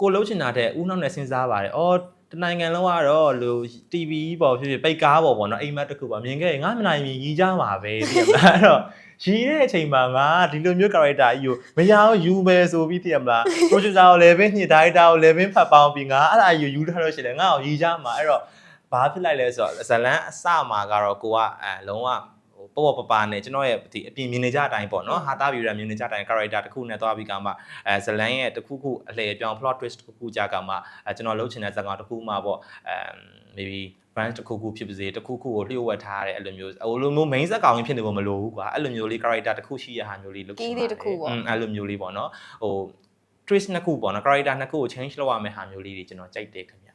ကိုလှုပ်ချင်တာတဲ့ဦးနှောက်နဲ့စဉ်းစားပါတယ်အော် တနိုင်ငံလုံးကတော့လူ TV ပေါ်ဖြစ်ဖြစ်ပိတ်ကားပေါ်ပေါ့နော်အိမ်မက်တစ်ခုပါမြင်ခဲ့ရင်ငါမနိုင်မြင်ရီးကြမှာပဲသိရမလားအဲ့တော့ရီးတဲ့အချိန်မှာငါဒီလိုမျိုး character ကြီးကိုမရအောင်ယူမယ်ဆိုပြီးသိရမလား producer ကိုလည်းပဲညှိ director ကိုလည်းပဲဖတ်ပေါင်းပြီးငါအဲ့ဒါကြီးကိုယူထားလို့ရှိတယ်ငါ့ကိုရီးကြမှာအဲ့တော့ဘာဖြစ်လိုက်လဲဆိုတော့ဇလန်းအစမှာကတော့ကိုကအဲလုံးဝဟို ပေါ့ပေါ့ပပနဲ့ကျွန်တော်ရဲ့ဒီအပြင်မြင်နေကြအတိုင်းပေါ့နော်ဟာတာဗီရမြင်နေကြအတိုင်း character တစ်ခုနဲ့သွားပြီးကမှအဲဇလန်းရဲ့တစ်ခုခုအလှည့်ပြောင်း plot twist တစ်ခုကြာကမှအဲကျွန်တော်လှုပ်ချင်တဲ့ဇာတ်ကောင်တစ်ခုမှပေါ့အဲ maybe branch တစ်ခုခုဖြစ်ပါစေတစ်ခုခုကိုလျှို့ဝှက်ထားတဲ့အဲ့လိုမျိုးဟိုလိုမျိုး main ဇာတ်ကောင်ကြီးဖြစ်နေဖို့မလိုဘူးကွာအဲ့လိုမျိုးလေး character တစ်ခုရှိရဟာမျိုးလေးလုပ်ချင်ကီးလေးတစ်ခုပေါ့อืมအဲ့လိုမျိုးလေးပေါ့နော်ဟို twist နှစ်ခုပေါ့နော် character နှစ်ခုကို change လုပ်ရမယ့်ဟာမျိုးလေးတွေကျွန်တော်ကြိုက်တယ်ခင်ဗျ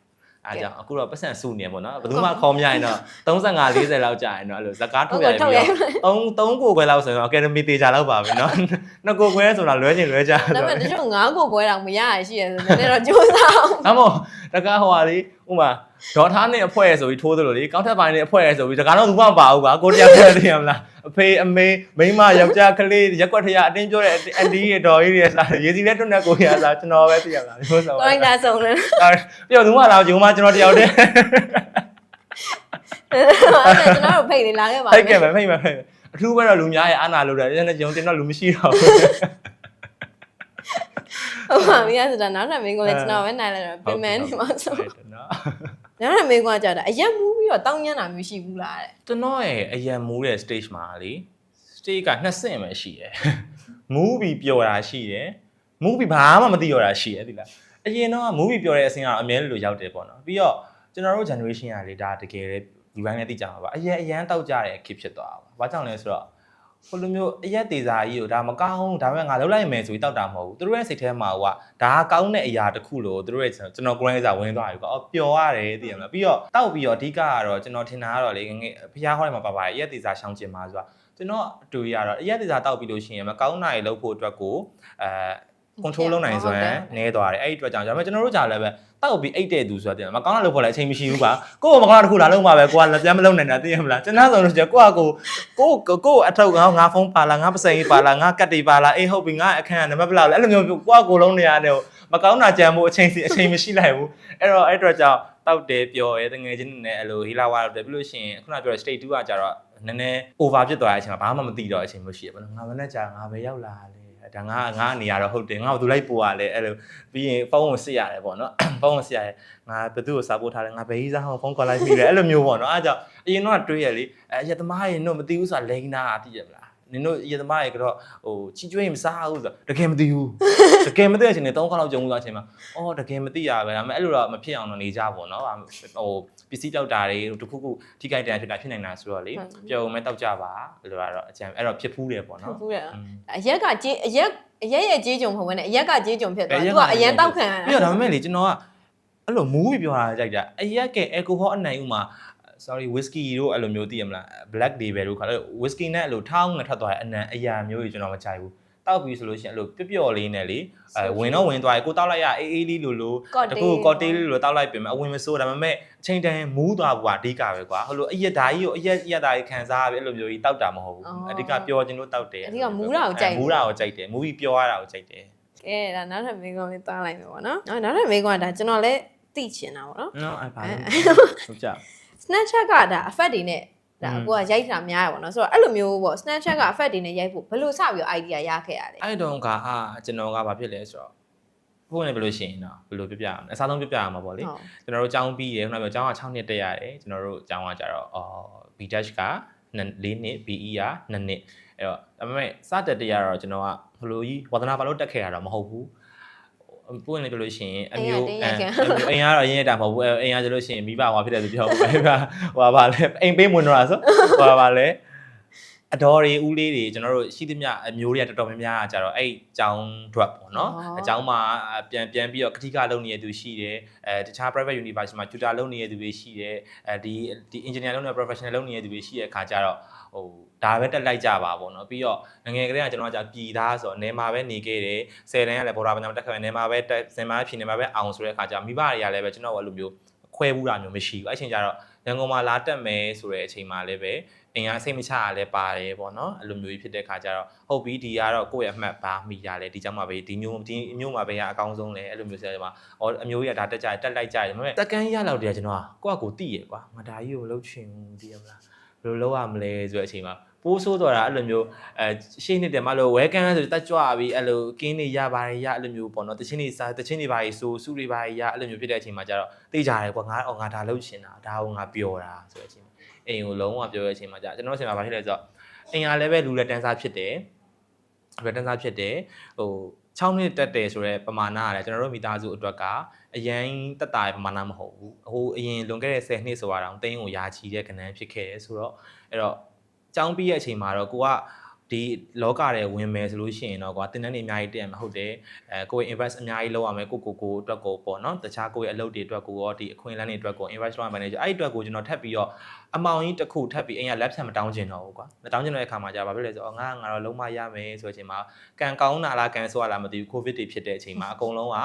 အားကြောင့်အခုတော့ပတ်စံစုနေပေါ့နော်ဘယ်သူမှခေါ်မရရင်တော့35 40လောက်ကြာရင်တော့အဲ့လိုဇကားထုတ်ရတယ်ပြီးတော့3 3ကိုခွဲလောက်ဆိုရင် academy တေချာလောက်ပါပြီနော်နှစ်ကိုခွဲဆိုတာလွဲချင်လွဲကြဒါပေမဲ့တချို့ငါးကိုခွဲတောင်မရရရှိရဆိုတော့နည်းတော့ကြိုးစားအောင်အမောတ ကားဟိုဟာလေးဥမာဒေါ်ထားနဲ့အဖွဲရဆိုပြီးထိုးသလိုလေကောင်းထက်ပိုင်းနဲ့အဖွဲရဆိုပြီးတကားတော့ဘူးမှမပါဘူးကွာကိုတရားပြသိရမလားအဖေအမေမိန်းမယောက်ျားကလေးရက်ကွက်ထရအတင်းပြောတဲ့အန်ဒီရဲ့ဒေါ်ကြီးတွေစားရေစီလက်တွန်းတဲ့ကိုရစားကျွန်တော်ပဲသိရမလားဒီလိုဆိုကိုရိုက်တာဆုံးတယ်ပြောသူမှလာဂျုံမကျွန်တော်တယောက်တည်းအဲ့ဒါကျွန်တော်တို့ဖိတ်နေလာခဲ့ပါဖိုက်ကဲမယ်ဖိတ်မယ်ဖိတ်မယ်အထူးပဲတော့လူများရဲ့အာနာလို့တယ်အဲ့ဒါဂျုံတင်တော့လူမရှိတော့ဘူး ဟုတ်ပါပြီအဲ့ဒါနောက်ထပ်မင်းကလည်းကျွန်တော်ပဲနိုင်လိုက်တော့ပြင်မန်းနေမှာဆိုဟုတ်တယ်နော်နောက်ထပ်မင်းကကြာတာအရက်မူးပြီးတော့တောင်းညံ့တာမျိုးရှိဘူးလားတဲ့ကျွန်တော်ရဲ့အရန်မူးတဲ့ stage မှာလေ stage ကနှစ်ဆင့်ပဲရှိတယ်မူးပြီးပျော်တာရှိတယ်မူးပြီးဘာမှမသိရတာရှိတယ်ဒီလားအရင်တော့မူးပြီးပျော်တဲ့အဆင့်ကတော့အမြဲလိုရောက်တယ်ပေါ့နော်ပြီးတော့ကျွန်တော်တို့ generation ကလေဒါတကယ်လေဒီဘိုင်းနဲ့သိကြမှာပါအရင်အရန်တောက်ကြတဲ့ခစ်ဖြစ်သွားတာပါဘာကြောင့်လဲဆိုတော့ ဟိုလိုမျိုးအရက်သေးစာကြီးကိုဒါမကောင်းဒါပေမဲ့ငါလှုပ်လိုက်မယ်ဆိုပြီးတောက်တာမဟုတ်ဘူးသူတို့ရဲ့စိတ်ထဲမှာကဒါကကောင်းတဲ့အရာတစ်ခုလို့သူတို့ရဲ့ကျွန်တော် grand စာဝင်သွားပြီကွာအော်ပျော်ရတယ်သိရမလားပြီးတော့တောက်ပြီးတော့အဓိကကတော့ကျွန်တော်ထင်တာကတော့လေငငယ်ဖျားခေါ်တယ်မှာပါပါအရက်သေးစာရှောင်းကျင်ပါဆိုတာကျွန်တော်အတူရတော့အရက်သေးစာတောက်ပြီးလို့ရှိရင်မကောင်းတာတွေလုပ်ဖို့အတွက်ကိုအဲ control လုပ်နိုင်ဆိုရင်နည်းသွားတယ်အဲ့ဒီအတွက်ကြောင့်ဒါပေမဲ့ကျွန်တော်တို့ကြာလည်းပဲတောက်ပြီးအိတ်တဲ့သူဆိုတာတင်မကောင်းတာလုပ်ဖို့လည်းအချိန်မရှိဘူးကွာကိုယ့်ကိုမကောင်းတာတစ်ခုလာလုံးပါပဲကိုကလည်းပြန်မလုပ်နိုင်တာသိရမလားကျွန်တော်ဆိုလို့ရှိရင်ကိုကကိုကိုကိုအထောက်ငါငါဖုန်းပါလာငါပစိန်ပါလာငါကတ်တွေပါလာအေးဟုတ်ပြီငါအခန်းကနံပါတ်ဘလောက်လဲအဲ့လိုမျိုးကိုကကိုလုံးနေရတယ်မကောင်းတာကြံဖို့အချိန်စီအချိန်မရှိလိုက်ဘူးအဲ့တော့အဲ့အတွက်ကြောင့်တောက်တယ်ပျော်ရဲတငယ်ချင်းတွေနဲ့အဲ့လိုဟီလာဝါတော့တယ်ပြီးလို့ရှိရင်ခုနပြောတဲ့ state 2ကကြတော့နည်းနည်း over ဖြစ်သွားတဲ့အချိန်မှာဘာမှမသိတော့အချိန်မျိုးရှိရပါတော့ငါမနဲ့ကြာငါပဲရောက်လာလေ ဒါငါငါနေရတော့ဟုတ်တယ်ငါ့ကိုသူလိုက်ပို့ရလဲအဲ့လိုပြီးရင်ဖုန်းကိုစစ်ရတယ်ပေါ့နော်ဖုန်းကိုစစ်ရတယ်ငါဘယ်သူ့ကိုစာပို့ထားလဲငါဘယ်ကြီးစားအောင်ဖုန်းခေါ်လိုက်ပြီလေအဲ့လိုမျိုးပေါ့နော်အဲ့ကြောင့်အရင်တော့တွေးရလေအဲရသမားရင်တော့မသိဘူးဆိုတာလိန်နာသိရမလား နင်တို့ရသမားရေကတော့ဟိုချီကျွေးမစားဘူးဆိုတော့တကယ်မသိဘူးတကယ်မသိတဲ့အချိန်နဲ့၃ခေါက်လောက်ကြုံသွားချိန်မှာအော်တကယ်မသိရပဲဒါပေမဲ့အဲ့လိုတော့မဖြစ်အောင်တော့နေကြပါတော့ဟိုပစ္စည်းတောက်တာတွေတခုခုထိကြိုက်တယ်ဖြစ်တာဖြစ်နေတာဆိုတော့လေပြုံမဲ့တောက်ကြပါလို့ကတော့အကြံအဲ့တော့ဖြစ်ဖူးတယ်ပေါ့ဟုတ်နော်ဘူးလေအရက်ကကြေးအရက်အရက်ရဲ့ကြေးကြုံမဟုတ်ဘဲနဲ့အရက်ကကြေးကြုံဖြစ်သွားအရသူက်ကကအရန်တောက်ခံရပြီးတာတော့ဒါပေမဲ့လေကျွန်တော်ကအဲ့လိုမူးပြီးပြောတာကြိုက်တာအရက်ကယ်ကိုဟောအနိုင်ဥမှာ sorry whiskey တို့အဲ့လိုမျိုးသိရမလား black label တို့ခါလို့ whiskey နဲ့အဲ့လိုထောင်းနဲ့ထွက်သွားတဲ့အနံအရာမျိုးကြီးကျွန်တော်မကြိုက်ဘူးတောက်ပြီးဆိုလို့ရှိရင်အဲ့လိုပျော့ပျော့လေးနဲ့လေအဲဝင်တော့ဝင်သွားရေကိုတောက်လိုက်ရအေးအေးလေးလိုလိုတခုကော်တေးလေးလိုတောက်လိုက်ပြင်မယ်အဝင်မစိုးဒါပေမဲ့အချိန်တန်မူးသွားဘူးကအဓိကပဲကွာဟိုလိုအရက်ဓာကြီးကိုအရက်ရက်ဓာကြီးခံစားရပြီအဲ့လိုမျိုးကြီးတောက်တာမဟုတ်ဘူးအဓိကပျော်ခြင်းလို့တောက်တယ်အဓိကမူးတာကိုကြိုက်မူးတာကိုကြိုက်တယ်မူးပြီးပျော်ရတာကိုကြိုက်တယ်ကဲဒါနောက်ထပ်မင်းကောင်းလေးသွားလိုက်မယ်ပေါ့နော်နောက်နောက်ထပ်မင်းကောင်းကဒါကျွန်တော်လည်းသိချင်တာပေါ့နော်နော်အဲ့ပါလို့ဟုတ်ကြ Snapchat ကဒါ effect တွေနဲ့ဒါအကိုကရိုက်တာများရပါတော့ဆိုတော့အဲ့လိုမျိုးပေါ့ Snapchat က effect တွေနဲ့ရိုက်ဖို့ဘယ်လိုစပြီးတော့ idea ရခဲ့ရလဲအဲ့တုန်းကအာကျွန်တော်ကဘာဖြစ်လဲဆိုတော့ဘုန်းနဲ့ဘယ်လိုရှိရင်တော့ဘယ်လိုပြပြရမလဲအစားဆုံးပြပြရမှာပေါ့လေဟုတ်ကျွန်တော်တို့ကျောင်းပြီးရခုနကပြောကျောင်းက6နှစ်တက်ရတယ်ကျွန်တော်တို့ကျောင်းကကြတော့အော် B dash က4နှစ် BE က2နှစ်အဲ့တော့ဒါပေမဲ့စတက်တက်ရတော့ကျွန်တော်ကဘယ်လိုကြီးဝါသနာပါလို့တက်ခဲ့ရတော့မဟုတ်ဘူး ပွင့်နေပြလို့ရှိရင်အမျိုးအိမ်ကတော့အရင်ရတာမဟုတ်ဘူးအိမ်ရဆိုလို့ရှိရင်မိဘဟွာဖြစ်တယ်ဆိုပြောဘူးမိဘဟွာပါလဲအိမ်ပေးမွန်တော့ဆိုဟွာပါလဲအတော်တွေဦးလေးတွေကျွန်တော်တို့ရှိသမျှအမျိုးတွေကတော်တော်များများကကြတော့အဲ့ကျောင်း drop ပေါ့နော်အကျောင်းမှာပြန်ပြန်ပြီးတော့ခတိကလုပ်နေတဲ့သူရှိတယ်အဲတခြား private university မှာ tutor လုပ်နေတဲ့သူတွေရှိတယ်အဲဒီဒီ engineer လုပ်နေတဲ့ professional လုပ်နေတဲ့သူတွေရှိတဲ့အခါကျတော့ ဟိုဒါပဲတက်လိုက်ကြပါဗောနော်ပြီးတော့ငငယ်ကလေးကကျွန်တော်ကပြည်သားဆိုတော့နေမှာပဲနေခဲ့တယ်ဆယ်တန်းကလည်းဘော်ဒါပညာတက်ခဲ့တယ်နေမှာပဲတက်စင်မာဖြင်းနေမှာပဲအောင်ဆိုတဲ့အခါကျမိဘတွေကလည်းပဲကျွန်တော်ကအဲ့လိုမျိုးခွဲဘူးတာမျိုးမရှိဘူးအဲ့ချိန်ကျတော့ရန်ကုန်မှာလာတက်မယ်ဆိုတဲ့အချိန်မှာလည်းပဲအင်အားစိတ်မချရလဲပါတယ်ပေါ့နော်အဲ့လိုမျိုးကြီးဖြစ်တဲ့ခါကျတော့ဟုတ်ပြီဒီကတော့ကိုယ့်ရဲ့အမှတ်ဘာမိရလဲဒီကြောင့်မှပဲဒီမျိုးဒီမျိုးမှာပဲအကောင်းဆုံးလဲအဲ့လိုမျိုးဆက်ရမှာအော်အမျိုးကြီးကဒါတက်ကြတယ်တက်လိုက်ကြတယ်ဒါပေမဲ့တက်ကန်းရလောက်တည်းကကျွန်တော်ကကိုယ့်အကူတိရယ်ကွာငါဒါကြီးကိုမလုပ်ချင်ဘူးဒီရမလား ဘယ်လိုလုပ်ရမလဲဆိုတဲ့အချိန်မှာပိုးဆိုးတော့တာအဲ့လိုမျိုးအဲရှေ့နှစ်တယ်မလို့ဝဲကန်ဆိုတက်ကြွပြီးအဲ့လိုကင်းနေရပါတယ်ရအဲ့လိုမျိုးပေါ့နော်တချင်းနေစားတချင်းနေပါရီဆိုစုတွေပါရီရအဲ့လိုမျိုးဖြစ်တဲ့အချိန်မှာကျတော့သိကြတယ်ကွာငါအော်ငါဒါလှုပ်ချင်တာဒါကိုငါပျော်တာဆိုတဲ့အချိန်မှာအိမ်ကိုလုံးဝပျော်တဲ့အချိန်မှာကျကျွန်တော်တို့အချိန်မှာဘာဖြစ်လဲဆိုတော့အိမ်ကလည်းပဲလူလက်တန်းစားဖြစ်တယ်လူလက်တန်းစားဖြစ်တယ်ဟို6နှစ်တက်တယ်ဆိုတော့ပမာဏကလည်းကျွန်တော်တို့မိသားစုအတွက်က အရင်တက်တာပမာဏမဟုတ်ဘူးဟိုအရင်လွန်ခဲ့တဲ့10နှစ်ဆိုတော့တင်းကိုယာချီတဲ့ကဏ္ဍဖြစ်ခဲ့တယ်ဆိုတော့အဲ့တော့ကျောင်းပြီးရဲ့အချိန်မှာတော့ကိုကဟဒီလောကထဲဝင်မယ်ဆိုလို့ရှိရင်တော့ကွာတင်တန်းနေအများကြီးတက်ရမှာဟုတ်တယ်အဲကိုယ် invest အများကြီးလုပ်ရမယ်ကိုကိုကိုအတွက်ကိုပေါ့နော်တခြားကိုယ့်ရဲ့အလုပ်တွေအတွက်ကိုရောဒီအခွင့်အလမ်းတွေအတွက်ကို invest လုပ်ရမယ်နေကြအဲ့ဒီအတွက်ကိုကျွန်တော်ထပ်ပြီးတော့အမောင်ကြီးတစ်ခုထပ်ပြီးအိမ်ကလက်ဖြတ်မတောင်းချင်တော့ဘူးကွာမတောင်းချင်တဲ့အခါမှာじゃဘာဖြစ်လဲဆိုတော့ငါငါတော့လုံးမရမယ်ဆိုတဲ့အချိန်မှာကံကောင်းတာလားကံဆိုးတာလားမသိဘူး covid တွေဖြစ်တဲ့အချိန်မှာအကုန်လုံးက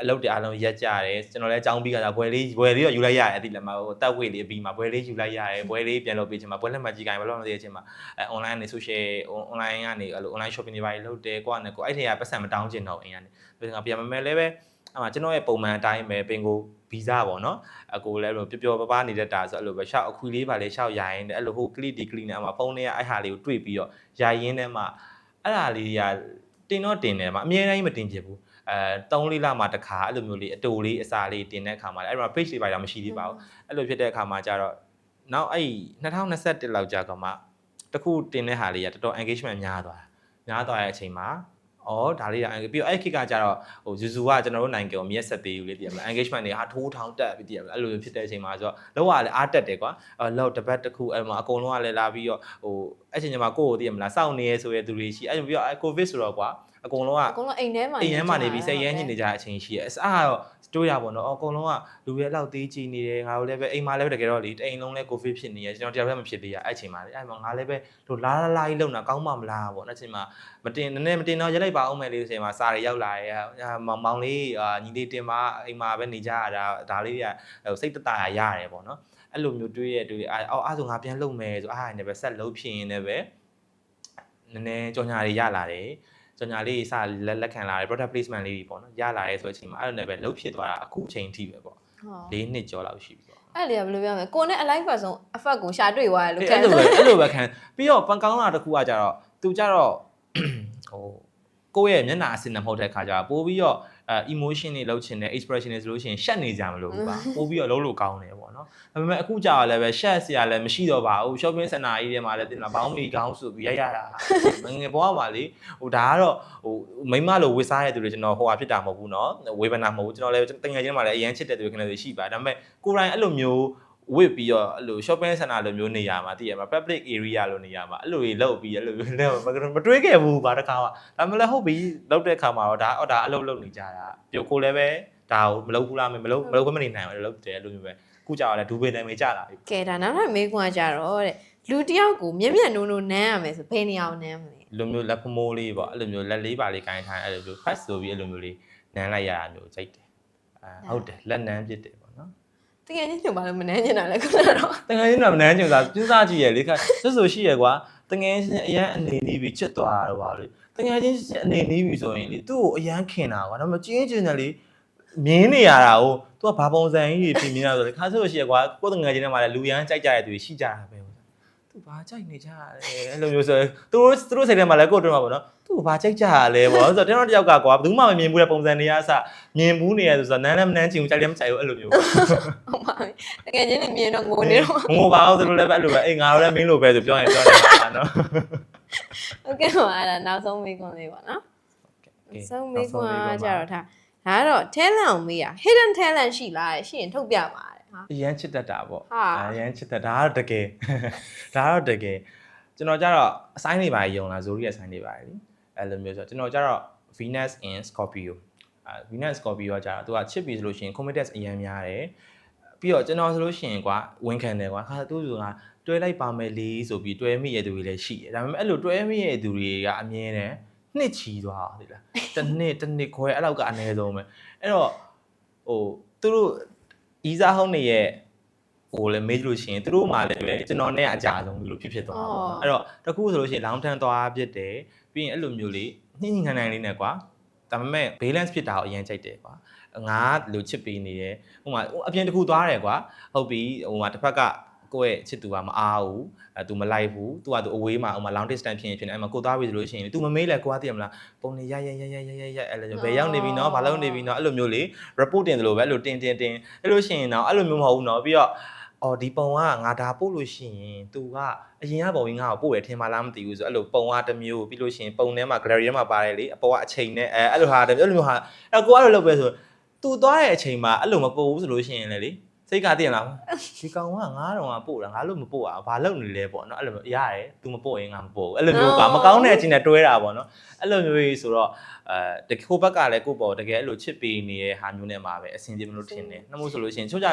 အလုပ်တွေအားလုံးရက်ကြတယ်ကျွန်တော်လည်းအကြောင်းပြီးကြတာဘွယ်လေးဘွယ်လေးတော့ယူလိုက်ရတယ်အဲ့ဒီလက်မှာဟိုတက်ဝေလေးအပြီးမှာဘွယ်လေးယူလိုက်ရတယ်ဘွယ်လေးပြန်လုပ်ပေးချင်မှာဘွယ်လက်မှတ်ကြီးကိုင်ဘယ်လိုမသိတဲ့အချိန်မှာအဲ online ကနေ social online ကနေအဲ့လို online shopping တွေပါလုပ်တယ်ကိုကနဲ့ကိုအဲ့ထဲကပတ်စံမတောင်းချင်တော့အိမ်ကနေပြီးတော့ပြန်မမဲလဲပဲအမှကျွန်တော်ရဲ့ပုံမှန်အတိုင်းပဲပင်ကိုဗီဇပေါ့နော်အကိုလည်းပျော်ပျော်ပါးပါးနေတဲ့တာဆိုအဲ့လိုပဲရှောက်အခွေလေးပါလေရှောက်ရရင်အဲ့လိုဟို click ဒီ click နဲ့အမှဖုန်းထဲကအဲ့ဟာလေးကိုတွေ့ပြီးတော့ရရင်ထဲမှာအဲ့ဟာလေးတွေကတင်တော့တင်တယ်မှာအမြဲတမ်းမတင်ချင်ဘူး အဲ3လေးလမှတစ်ခါအဲ့လိုမျိုးလေးအတူလေးအစာလေးတင်တဲ့အခါမှာလည်းအဲ့တော့ page တွေပါတော့မရှိသေးပါဘူးအဲ့လိုဖြစ်တဲ့အခါမှာကျတော့နောက်အဲ့2021လောက်ကြာကမှတခုတင်တဲ့ဟာလေးကတော်တော် engagement များသွားတာများသွားတဲ့အချိန်မှာအော်ဒါလေးကပြီးတော့အဲ့ခေတ်ကကျတော့ဟိုဇူဇူကကျွန်တော်တို့နိုင်ငံကိုမြက်ဆက်သေးဘူးလေတည်ရမလား engagement တွေဟာထိုးထောင်းတက်ပြီးတည်ရမလားအဲ့လိုဖြစ်တဲ့အချိန်မှာဆိုတော့လောကလည်းအားတက်တယ်ကွာအဲလောက်တစ်ပတ်တစ်ခုအဲ့မှာအကုန်လုံးကလည်းလာပြီးတော့ဟို အဲ့ချိန်ကျမှကိုယ့်ကိုတည်ရမလားစောင့်နေရဲဆိုရဲသူတွေရှိအဲ့ပြီးတော့ covid ဆိုတော့ကွာအကုန်လုံးကအကုန်လုံးအိမ်ထဲမှာအိမ်ထဲမှာနေပြီးစိတ်ရဲညစ်နေကြတဲ့အချိန်ရှိရဲအစားကတော့တွေးရပါတော့အကုန်လုံးကလူရဲ့လောက်သေးကြည့်နေတယ်ငါတို့လည်းပဲအိမ်မှာလည်းတကယ်တော့လေတအိမ်လုံးလည်းကိုဗစ်ဖြစ်နေရကျွန်တော်တယောက်တည်းမဖြစ်သေးရအဲ့ချိန်မှာလေအဲ့မှာငါလည်းပဲတို့လာလာလာကြီးလုံတာကောင်းမှမလားပေါ့အဲ့ချိန်မှာမတင်နည်းနည်းမတင်တော့ရက်လိုက်ပါအောင်မယ်လေးဆိုချိန်မှာစာတွေရောက်လာရဲမောင်မောင်လေးညီလေးတင်ပါအိမ်မှာပဲနေကြရတာဒါလေးကစိတ်တတရရတယ်ပေါ့နော် အဲ့လိုမျိုးတွေးရတွေးအော်အဲ့ဆိုငါပြန်လုံမယ်ဆိုအားရနေပဲဆက်လုံးဖြစ်ရင်လည်းပဲနည်းနည်းကြော်ညာတွေရလာတယ်ကြော်ညာလေးစလက်လက်ခံလာတယ် product placement လေးတွေပေါ့နော်ရလာရဲဆိုတဲ့အချိန်မှာအဲ့လိုနဲ့ပဲလှုပ်ဖြစ်သွားတာအခုချိန်ထိပဲပေါ့ဟုတ်၄နှစ်ကျော်လောက်ရှိပြီပေါ့အဲ့လေကဘယ်လိုပြောမလဲကိုနဲ့ alive person effect ကိုရှာတွေ့သွားတယ်လို့အဲ့လိုပဲအဲ့လိုပဲခံပြီးတော့ပန်ကောင်းတာတစ်ခုကကြတော့သူကြတော့ဟိုကိုယ့်ရဲ့မျက်နှာအစင်နဲ့မဟုတ်တဲ့ခါကျတော့ပို့ပြီးတော့ အဲ emotion တွေလောက်ချင်တယ် expression တွေဆိုလို့ရှိရင်ရှက်နေကြမလို့ပါပို့ပြီးတော့လုံးလို့ကောင်းတယ်ပေါ့နော်ဒါပေမဲ့အခုကြာလည်းပဲရှက်စရာလည်းမရှိတော့ပါဘူး shopping center ကြီးထဲမှာလည်းတင်လာဘောင်းမီကောင်းဆိုပြီးရိုက်ရတာငငယ်ဘွားပါလေဟိုဒါကတော့ဟိုမိမလို့ဝစ်စားရတဲ့သူတွေကျွန်တော်ဟိုဟာဖြစ်တာမဟုတ်ဘူးနော်ဝေဘနာမဟုတ်ဘူးကျွန်တော်လည်းတကယ်ချင်းမှလည်းအရန်ချစ်တဲ့သူတွေခင်ဗျာရှိပါဒါပေမဲ့ကိုယ်တိုင်အဲ့လိုမျိုး ဝစ်ပြီးတော့အဲ့လို shopping center လိုမျိုးနေရာမှာတည်ရမှာ public area လိုနေရာမှာအဲ့လိုကြီးလောက်ပြီးအဲ့လိုမျိုးမတွေးခဲ့ဘူးပါတခါမှဒါမှလည်းဟုတ်ပြီလောက်တဲ့ခါမှာတော့ဒါအော်ဒါအလုပ်လုပ်နေကြတာပြိုကိုလည်းပဲဒါကိုမလုပ်ဘူးလားမလုပ်မလုပ်ခွင့်မနေနိုင်ဘူးလုပ်တယ်အဲ့လိုမျိုးပဲခုကြောက်ရတယ်ဒူဘေတယ်မေကြလာပြီကဲဒါနောက်ထပ်မေးခွန်းကကြတော့တဲ့လူတစ်ယောက်ကိုမြက်မြက်နိုးနိုးနမ်းရမယ်ဆိုဘယ်နေရာကိုနမ်းမလဲလိုမျိုးလက်ဖမိုးလေးပေါ့အဲ့လိုမျိုးလက်လေးပါလေးကိုင်းထားအဲ့လိုမျိုး fast ဆိုပြီးအဲ့လိုမျိုးလေးနမ်းလိုက်ရတာမျိုးစိတ်တယ်အဲဟုတ်တယ်လက်နမ်းပြစ်တယ်ပေါ့နော် တကယ်ချင်းတို့ဘာလို့မနမ်းကျင်တာလဲခုနကတော့တငယ်ချင်းတော့မနမ်းချင်စားစဉ်းစားကြည့်ရလေခါဆွဆိုရှိရကွာတငယ်ချင်းအရန်အနေနေပြီးချစ်သွားတော့ပါလေတငယ်ချင်းအနေနေပြီးဆိုရင်လေသူ့ကိုအရန်ခင်တာကွာဒါပေမဲ့ကျင်းကျင်းတယ်လေမြင်းနေရတာကိုသူကဘာပုံစံကြီးတွေပြင်နေတာဆိုလေခါဆိုရှိရကွာကိုယ်တငယ်ချင်းတွေမှာလည်းလူရန်ကြိုက်ကြတဲ့သူရှိကြတာပဲ သူဘာကြိုက်နေကြရဲအဲ့လိုမျိုးဆိုသူတို့သူတို့စိတ်ထဲမှာလည်းကိုယ်တို့မှာပေါ့နော်သူဘာကြိုက်ကြရလဲပေါ့ဆိုတော့ကျွန်တော်တယောက်ကကွာဘယ်သူမှမမြင်ဘူးတဲ့ပုံစံတွေအစမြင်ဘူးနေရဆိုတော့နန်းလည်းမနန်းချင်ဘူးကြိုက်လည်းမကြိုက်ဘူးအဲ့လိုမျိုးဟုတ်ပါပြီတကယ်ချင်းလည်းမြင်တော့ငိုနေတော့ငိုပါအောင်သူတို့လည်းပဲအဲ့လိုပဲအေးငါတို့လည်းမင်းလိုပဲဆိုပြောရင်ပြောနေတာပါနော်ဟုတ်ကဲ့ပါအဲ့ဒါနောက်ဆုံးမေးခွန်းလေးပါနော်နောက်ဆုံးမေးခွန်းကကြတော့ဒါဒါကတော့ talent ကိုမေးရ hidden talent ရှိလားရှိရင်ထုတ်ပြပါတဲ့ဟာ အရန်ချစ်တတ်တာပေါ့ဟာအရန်ချစ်တတ်ဒါကတော့တကယ်ဒါကတော့တကယ်ကျွန်တော်ကြတော့အဆိုင်တွေပါယုံလားဇိုရီရဲ့အဆိုင်တွေပါလေအဲ့လိုမျိုးဆိုကျွန်တော်ကြတော့ Venus in Scorpio အဲ Venus Scorpio ကကြတော့သူကချစ်ပြီဆိုလို့ရှိရင် committed အရန်များတယ်ပြီးတော့ကျွန်တော်ဆိုလို့ရှိရင်ကွာဝန်ခံတယ်ကွာခါသူကတွဲလိုက်ပါမယ်လေဆိုပြီးတွဲမိရတဲ့သူတွေလည်းရှိတယ်ဒါပေမဲ့အဲ့လိုတွဲမိရတဲ့သူတွေကအမြင်နဲ့နှစ်ချီသွားတယ်လားတစ်နှစ်တစ်နှစ်ခွဲအဲ့လောက်ကအနည်းဆုံးပဲအဲ့တော့ဟိုသူတို့ ဤစားဟုံးနေရဲ့ဟိုလည်းမေးလို့ရှိရင်သူတို့မှလည်းပဲကျွန်တော်နဲ့အကြဆုံးလို့ဖြစ်ဖြစ်သွားတာပေါ့နော်အဲ့တော့တခုဆိုလို့ရှိရင် long term သွားဖြစ်တယ်ပြီးရင်အဲ့လိုမျိုးလေးနှင်းညင်ခံနိုင်လေးနဲ့ကွာဒါပေမဲ့ balance ဖြစ်တာကိုအရင်ကြိုက်တယ်ကွာငါလိုချစ်ပေးနေတယ်ဟိုမှာအပြင်တစ်ခုသွားတယ်ကွာဟုတ်ပြီဟိုမှာတစ်ဖက်က ကိုယ့်ရဲ့ချစ်သူကမအားဘူးအဲ तू မလိုက်ဘူး तू က तू အဝေးမှာဟိုမှာ long distance ဖြစ်ရင်ဖြစ်နေအဲ့မှာကိုသွားပြီဆိုလို့ရှိရင် तू မမေးလဲကိုကသိရမလားပုံနေရရရရရရရအဲ့လိုဘယ်ရောက်နေပြီနော်ဘာလုပ်နေပြီနော်အဲ့လိုမျိုးလေ report တင်တယ်လို့ပဲအဲ့လိုတင်တင်တင်အဲ့လိုရှိရင်တော့အဲ့လိုမျိုးမဟုတ်ဘူးနော်ပြီးတော့အော်ဒီပုံကငါဒါပို့လို့ရှိရင် तू ကအရင်ကပုံကြီးငါ့ကိုပို့ရထင်မှလားမသိဘူးဆိုအဲ့လိုပုံကတစ်မျိုးပြီးလို့ရှိရင်ပုံထဲမှာ gallery ထဲမှာပါတယ်လေအပေါ်ကအချိန်နဲ့အဲအဲ့လိုဟာတစ်မျိုးအဲ့လိုမျိုးဟာအဲ့ကိုအဲ့လိုလုပ်ပဲဆို तू သွားတဲ့အချိန်မှာအဲ့လိုမပို့ဘူးဆိုလို့ရှိရင်လေလေ စ စိတ်ကတည်လားဒီကောင်ကငါးတော့ကပို့တာငါလို့မပို့อ่ะဘာလုပ်နေလဲပေါ့နော်အဲ့လိုမျိုးရတယ် तू မပို့ရင်ငါမပို့ဘူးအဲ့လိုမျိုးကမကောင်းတဲ့အချိန်နဲ့တွဲတာပေါ့နော်အဲ့လိုမျိုးကြီးဆိုတော့အဲတခိုးဘက်ကလည်းကိုယ့်ပေါ်တကယ်အဲ့လိုချစ်ပေးနေတဲ့ဟာမျိုးနဲ့မှာပဲအဆင်ပြေမလို့ထင်တယ်နှမို့ဆိုလို့ရှိရင်ချို့ကြ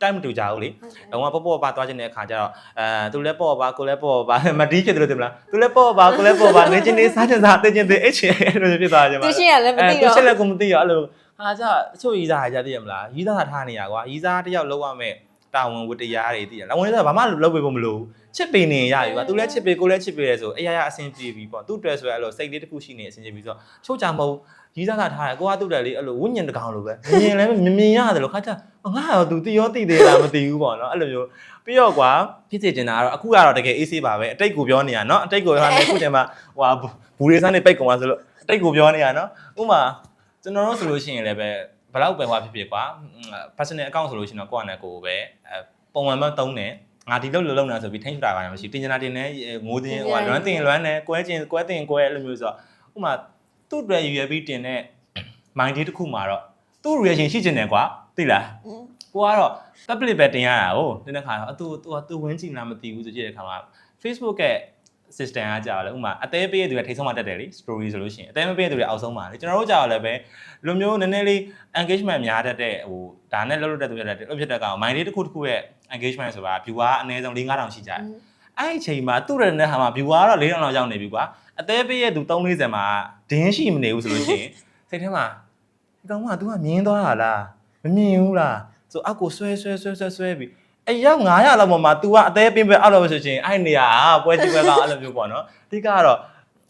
time မတူကြဘူးလေ တော့ကပေါ့ပေါ့ပါသွားခြင်းတဲ့အခါကျတော့အဲသူလည်းပေါ့ပါကိုလည်းပေါ့ပါမတီးဖြစ်တယ်လို့တင်မလားသူလည်းပေါ့ပါကိုလည်းပေါ့ပါနေချင်းနေစားချင်းစားသိချင်းသိအဲ့ချင်းအဲ့လိုဖြစ်သွားကြမှာ သူရှိရလည်းမသိ သူ တော့ ချက်လည်းကိုမသိရအဲ့လို ဟာကြအချို့ရီးစားဟာကြသိရမလားရီးစားထားနေရကွာရီးစားတယောက်လောက်ရမယ်တာဝန်ဝတ္တရားတွေသိရလားဝန်လေးကဘာမှလုပ်ပေးဖို့မလိုဘူးချစ်ပင်နေရပြီကွာသူလည်းချစ်ပေးကိုလည်းချစ်ပေးရဲဆိုအရာရာအဆင်ပြေပြီပေါ့သူ့တွေ့ဆိုရအဲ့လိုစိတ်လေးတစ်ခုရှိနေအဆင်ပြေပြီဆိုတော့ချို့ကြမဟုတ်ရီးစားထားတယ်ကိုကသူ့တယ်လေအဲ့လိုဝိညာဉ်တကောင်လိုပဲမြင်လည်းမမြင်ရတယ်လို့ခါကြငါရောသူတီရောတီသေးလားမသိဘူးပေါ့နော်အဲ့လိုမျိုးပြီးတော့ကွာဖြစ်စေချင်တာကတော့အခုကတော့တကယ်အေးဆေးပါပဲအတိတ်ကိုပြောနေရနော်အတိတ်ကိုပြောနေအခုချိန်မှာဟိုဟာဘူရီဆန်းနေပိတ်ကုန်သွားဆိုလို့အတိတ်ကိုပြောနေရနော်ဥမာ ကျွန်တော်တို့ဆိုလို့ရှိရင်လည်းပဲဘယ်တော့ပဲဟွာဖြစ်ဖြစ်ကွာ personal account ဆိုလို့ရှိရင်တော့ကိုယ့်အနေကိုပဲအဲပုံမှန်မသုံးတယ်ငါဒီလောက်လုံးနေတာဆိုပြီးထိန်းချတာပါမရှိတင်ချင်တာတင်နေငိုးတင်ဟိုလွမ်းတင်လွမ်းနေကွဲကျင်ကွဲတင်ကွဲအဲ့လိုမျိုးဆိုတော့ဥမာသူ့အတွက်ရည်ရွယ်ပြီးတင်တဲ့ mind တစ်ခုမှာတော့သူ့ reaction ရှိချင်တယ်ကွာသိလားကိုကတော့ public ပဲတင်ရတာကိုတင်းတဲ့ခါတော့အတူတူသူဝင်ကြည့်လားမသိဘူးဆိုကြည့်တဲ့ခါမှာ Facebook က system ကကြာတယ်ဥပမာအသေးပေးတဲ့သူကထိတ်ဆုံးမှတက်တယ်လေ story ဆိုလို့ရှိရင်အသေးမပေးတဲ့သူတွေအောက်ဆုံးပါလေကျွန်တော်တို့ကြာတော့လည်းပဲလူမျိုးနည်းနည်းလေး engagement များတတ်တဲ့ဟိုဒါနဲ့လှုပ်လှုပ်တဲ့သူတွေလည်းလို့ဖြစ်တဲ့ကောင် mind လေးတစ်ခုတစ်ခုရဲ့ engagement ဆိုတာ viewer အနည်းဆုံး4 5000ရှိကြတယ်အဲ့ဒီအချိန်မှာသူ့ရဲ့နဲ့ဟာမှာ viewer ကတော့4000လောက်ရောက်နေပြီကွာအသေးပေးရဲ့သူ340မှာဒင်းရှိမနေဘူးဆိုလို့ရှိရင်စိတ်ထဲမှာဒီကောင်က तू ကမြင်သွားတာလားမမြင်ဘူးလားဆိုအောက်ကိုဆွဲဆွဲဆွဲဆွဲဆွဲပြီး အရောက်900လောက်ပေါ်မှာ तू ကအသေးပင်းပဲအောက်တော့ဆိုချင်းအဲ့နေရပွဲကြီးပွဲကောင်အဲ့လိုမျိုးပေါ့နော်အဓိကကတော့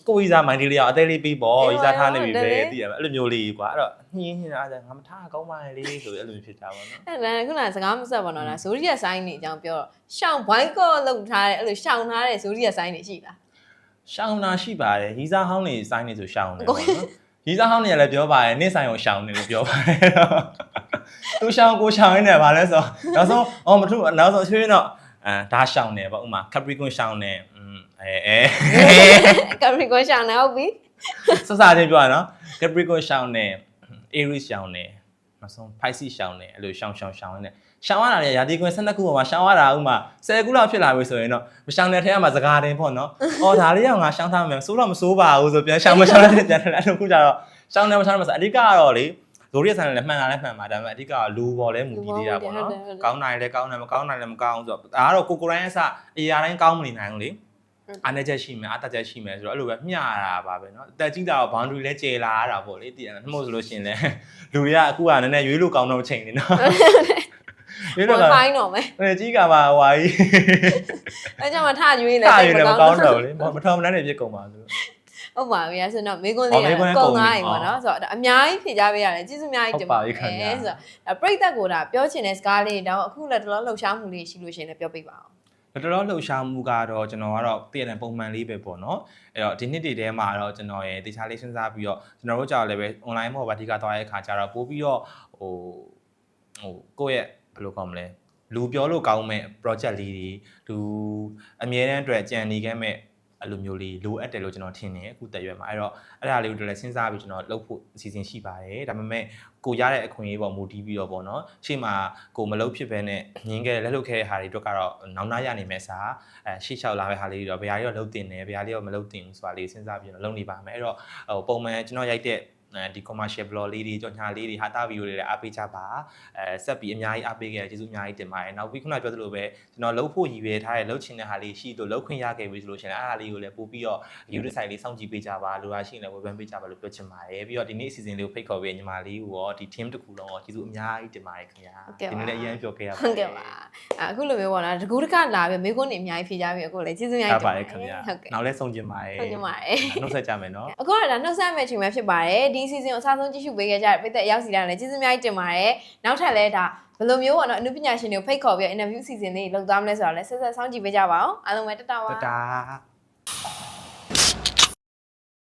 ကိုဝီဇာမိုင်းလေးလေးကအသေးလေးပြီးပေါ့ဝီဇာထားနေပြီပဲတည်ရမယ်အဲ့လိုမျိုးလေးကွာအဲ့တော့ညင်းနေတာအဲ့ငါမထားကောင်းပါလေဆိုပြီးအဲ့လိုမျိုးဖြစ်တာပေါ့နော်အဲ့ဒါခုနကစကားမဆက်ပါတော့လားဇိုရီယဆိုင်နေအကြောင်းပြောတော့ရှောင်းဘိုင်းကော့လောက်ထားတဲ့အဲ့လိုရှောင်းထားတဲ့ဇိုရီယဆိုင်နေရှိလားရှောင်းတာရှိပါတယ်ရီဇာဟောင်းနေစိုင်းနေဆိုရှောင်းနေပေါ့နော်ရီဇာဟောင်းနေလည်းပြောပါတယ်နေ့ဆိုင်ကိုရှောင်းနေလို့ပြောပါတယ်တော့ သူရှောင်းကိုရှောင်းနေတယ်ဗာလဲဆိုနောက်ဆုံးအော်မထူနောက်ဆုံးချွေးတော့အဲဒါရှောင်းနေပေါ့ဥမာ Capricorn ရှောင်းနေอืมအဲအဲကပရီကွန်ရှောင်းနေဟုတ်ပြီစစချင်းပြောရနော် Capricorn ရှောင်းနေ Aries ရှောင်းနေနောက်ဆုံး Pisces ရှောင်းနေအဲ့လိုရှောင်းရှောင်းရှောင်းနေရှောင်းရတာလေရာသီကွင်း12ခုပေါ်မှာရှောင်းရတာဥမာ10ခုလောက်ဖြစ်လာပြီဆိုရင်တော့မရှောင်းတဲ့ထဲမှာစကားတင်ပေါ့နော်။အော်ဒါလေးကငါရှောင်းထားမယ်စိုးတော့မစိုးပါဘူးဆိုပြန်ရှောင်းမရှောင်းတဲ့ပြန်တယ်အဲ့လိုခုကြတော့ရှောင်းတယ်မရှောင်းတယ်မဆိုအဓိကကတော့လေ ဇိုရီဆန်လည်းမှန်တာလည်းမှန်ပါဒါပေမဲ့အဓိကကလူပေါ်လဲမူတည်သေးတာပေါ့နော်။ကောင်းနိုင်လဲကောင်းတယ်မကောင်းနိုင်လဲမကောင်းဆိုတော့ဒါကတော့ကိုကိုတိုင်းအစအရာတိုင်းကောင်းမနေနိုင်ဘူးလေ။ အားနည်းချက်ရှိမယ်အားတက်ချက်ရှိမယ်ဆိုတော့အဲ့လိုပဲမျှရတာပါပဲเนาะအတက်ကြီးတာတော့ boundary လဲကျေလာရတာပေါ့လေတည်ရတယ်နှမို့ဆိုလို့ရှိရင်လဲလူတွေကအခုကနည်းနည်းရွေးလို့ကောင်းတော့ချိန်နေเนาะရွေး ဝ လို့ န် ကောင်း ဖိုင်းတော့မယ် အဲ့ကြီးကပါဟွာကြီး အဲ့ကြောင့်မထရွေးနေ တာရွေးလည်းမကောင်းတော့ဘူးလေမထောင်မနှမ်းနေပြစ်ကုန်ပါလို့ ဟုတ်ပါပြီဆိုတော့မေကွန်းအော်လေးမေးခွန်းလည်းကုကုန်ံပြီငားရင်ပေါ့နော်ဆိုတော့ဒါအများကြီးဖြေကြပေးရတယ်ကျေးဇူးအများကြီးတင်ပါဟုတ်ပါပြီခင်ဗျာဆိုတော့ဒါပြိသက်ကိုဒါပြောချင်တဲ့စကားလေးတောင်းအခုလည်းတော်တော်လှုပ်ရှားမှုလေးရှိလို့ရှရင်လည်းပြောပြပါအောင်တော်တော်လှုပ်ရှားမှုကတော့ကျွန်တော်ကတော့တည့်ရတယ်ပုံမှန်လေးပဲပေါ့နော်အဲ့တော့ဒီနှစ်တည်းထဲမှာတော့ကျွန်တော်ရဲ့တခြားလေးစဉ်းစားပြီးတော့ကျွန်တော်တို့ကြောက်လည်းပဲ online မှာပါအဓိကသွားတဲ့အခါကျတော့ပို့ပြီးတော့ဟိုဟိုကိုယ့်ရဲ့ဘယ်လိုကောင်းမလဲလူပြောလို့ကောင်းမဲ့ project လေးတွေလူအမြဲတမ်းအတွက်ကြံနေခဲ့မဲ့ အဲ့လိုမျိုးလေးလိုအပ်တယ်လို့ကျွန်တော်ထင်တယ်အခုတက်ရွယ်မှာအဲ့တော့အဲ့ဒါလေးကိုလည်းစဉ်းစားပြီးကျွန်တော်လုပ်ဖို့အစီအစဉ်ရှိပါတယ်ဒါပေမဲ့ကိုရတဲ့အခွင့်အရေးပေါ်မူတည်ပြီးတော့ပေါ့နော်ရှေ့မှာကိုမလုပ်ဖြစ်ပဲနဲ့ငင်းခဲ့လက်လုပ်ခဲ့တဲ့ဟာတွေအတွက်ကတော့နောက်နာရနေမဲ့စာအဲရှေ့လျှောက်လာတဲ့ဟာလေးတွေတော့ဘယ်ဟာတွေတော့လုပ်တင်တယ်ဘယ်ဟာလေးတော့မလုပ်တင်ဘူးဆိုတာလေးစဉ်းစားပြီးတော့လုပ်နေပါမယ်အဲ့တော့ဟိုပုံမှန်ကျွန်တော်ရိုက်တဲ့အဲ ဒီ commercial blog လေးတွေကြော်ညာလေးတွေဟာတာဗီဒီယိုတွေလည်းအားပေးကြပါအဲဆက်ပြီးအများကြီးအားပေးခဲ့ကျေးဇူးအများကြီးတင်ပါတယ်နောက်ပြီးခုနပြောသလိုပဲကျွန်တော်လှုပ်ဖို့ရည်ရွယ်ထားတဲ့လှုပ်ချင်တဲ့ဟာလေးရှိလို့လှုပ်ခွင့်ရခဲ့ပြီဆိုလို့ရှိရင်အဲ့ဒါလေးကိုလည်းပို့ပြီးတော့ YouTube site လေးစောင့်ကြည့်ပေးကြပါလိုအားရှိရင်လည်းဝယ်ပန်းပေးကြပါလို့ပြောချင်ပါတယ်ပြီးတော့ဒီနေ့အစီအစဉ်လေးကိုဖိတ်ခေါ်ပေးညီမလေးကိုရောဒီ team တစ်ခုလုံးရောကျေးဇူးအများကြီးတင်ပါတယ်ခင်ဗျာဒီနေ့လည်းအရင်ပြောခဲ့ရပါတယ်ဟုတ်ကဲ့ပါအခုလိုမျိုးပေါ့နော်တကူတကလာပြီးမေကွန်းနေအများကြီးဖြေကြပြီးအခုလည်းကျေးဇူးအများရကြီးတင်ပါပါတယ်ခင်ဗျာဟုတ်ကဲ့နောက်လည်းဆုံးကျင်ပါတယ်ဟုတ်ကဲ့ပါတယ်နှုတ်ဆက်ကြမယ်နော်အခုကတော့ဒါနှုတ်ဆက်မဲ့ချိန်ပဲဖြစ်ပါတယ်ဒီ season ကိုအစားဆုံးကြည့်ရှုပေးခဲ့ကြတဲ့ပြည်သက်ရောက်စီတိုင်းလည်းကျေးဇူးအများကြီးတင်ပါတယ်နောက်ထပ်လည်းဒါဘယ်လိုမျိုးပေါ့နော်အမှုပညာရှင်တွေကိုဖိတ်ခေါ်ပြီး interview season လေးလုပ်သွားမလဲဆိုတော့လည်းဆက်ဆက်စောင့်ကြည့်ပေးကြပါအောင်အားလုံးပဲတတပါတတာ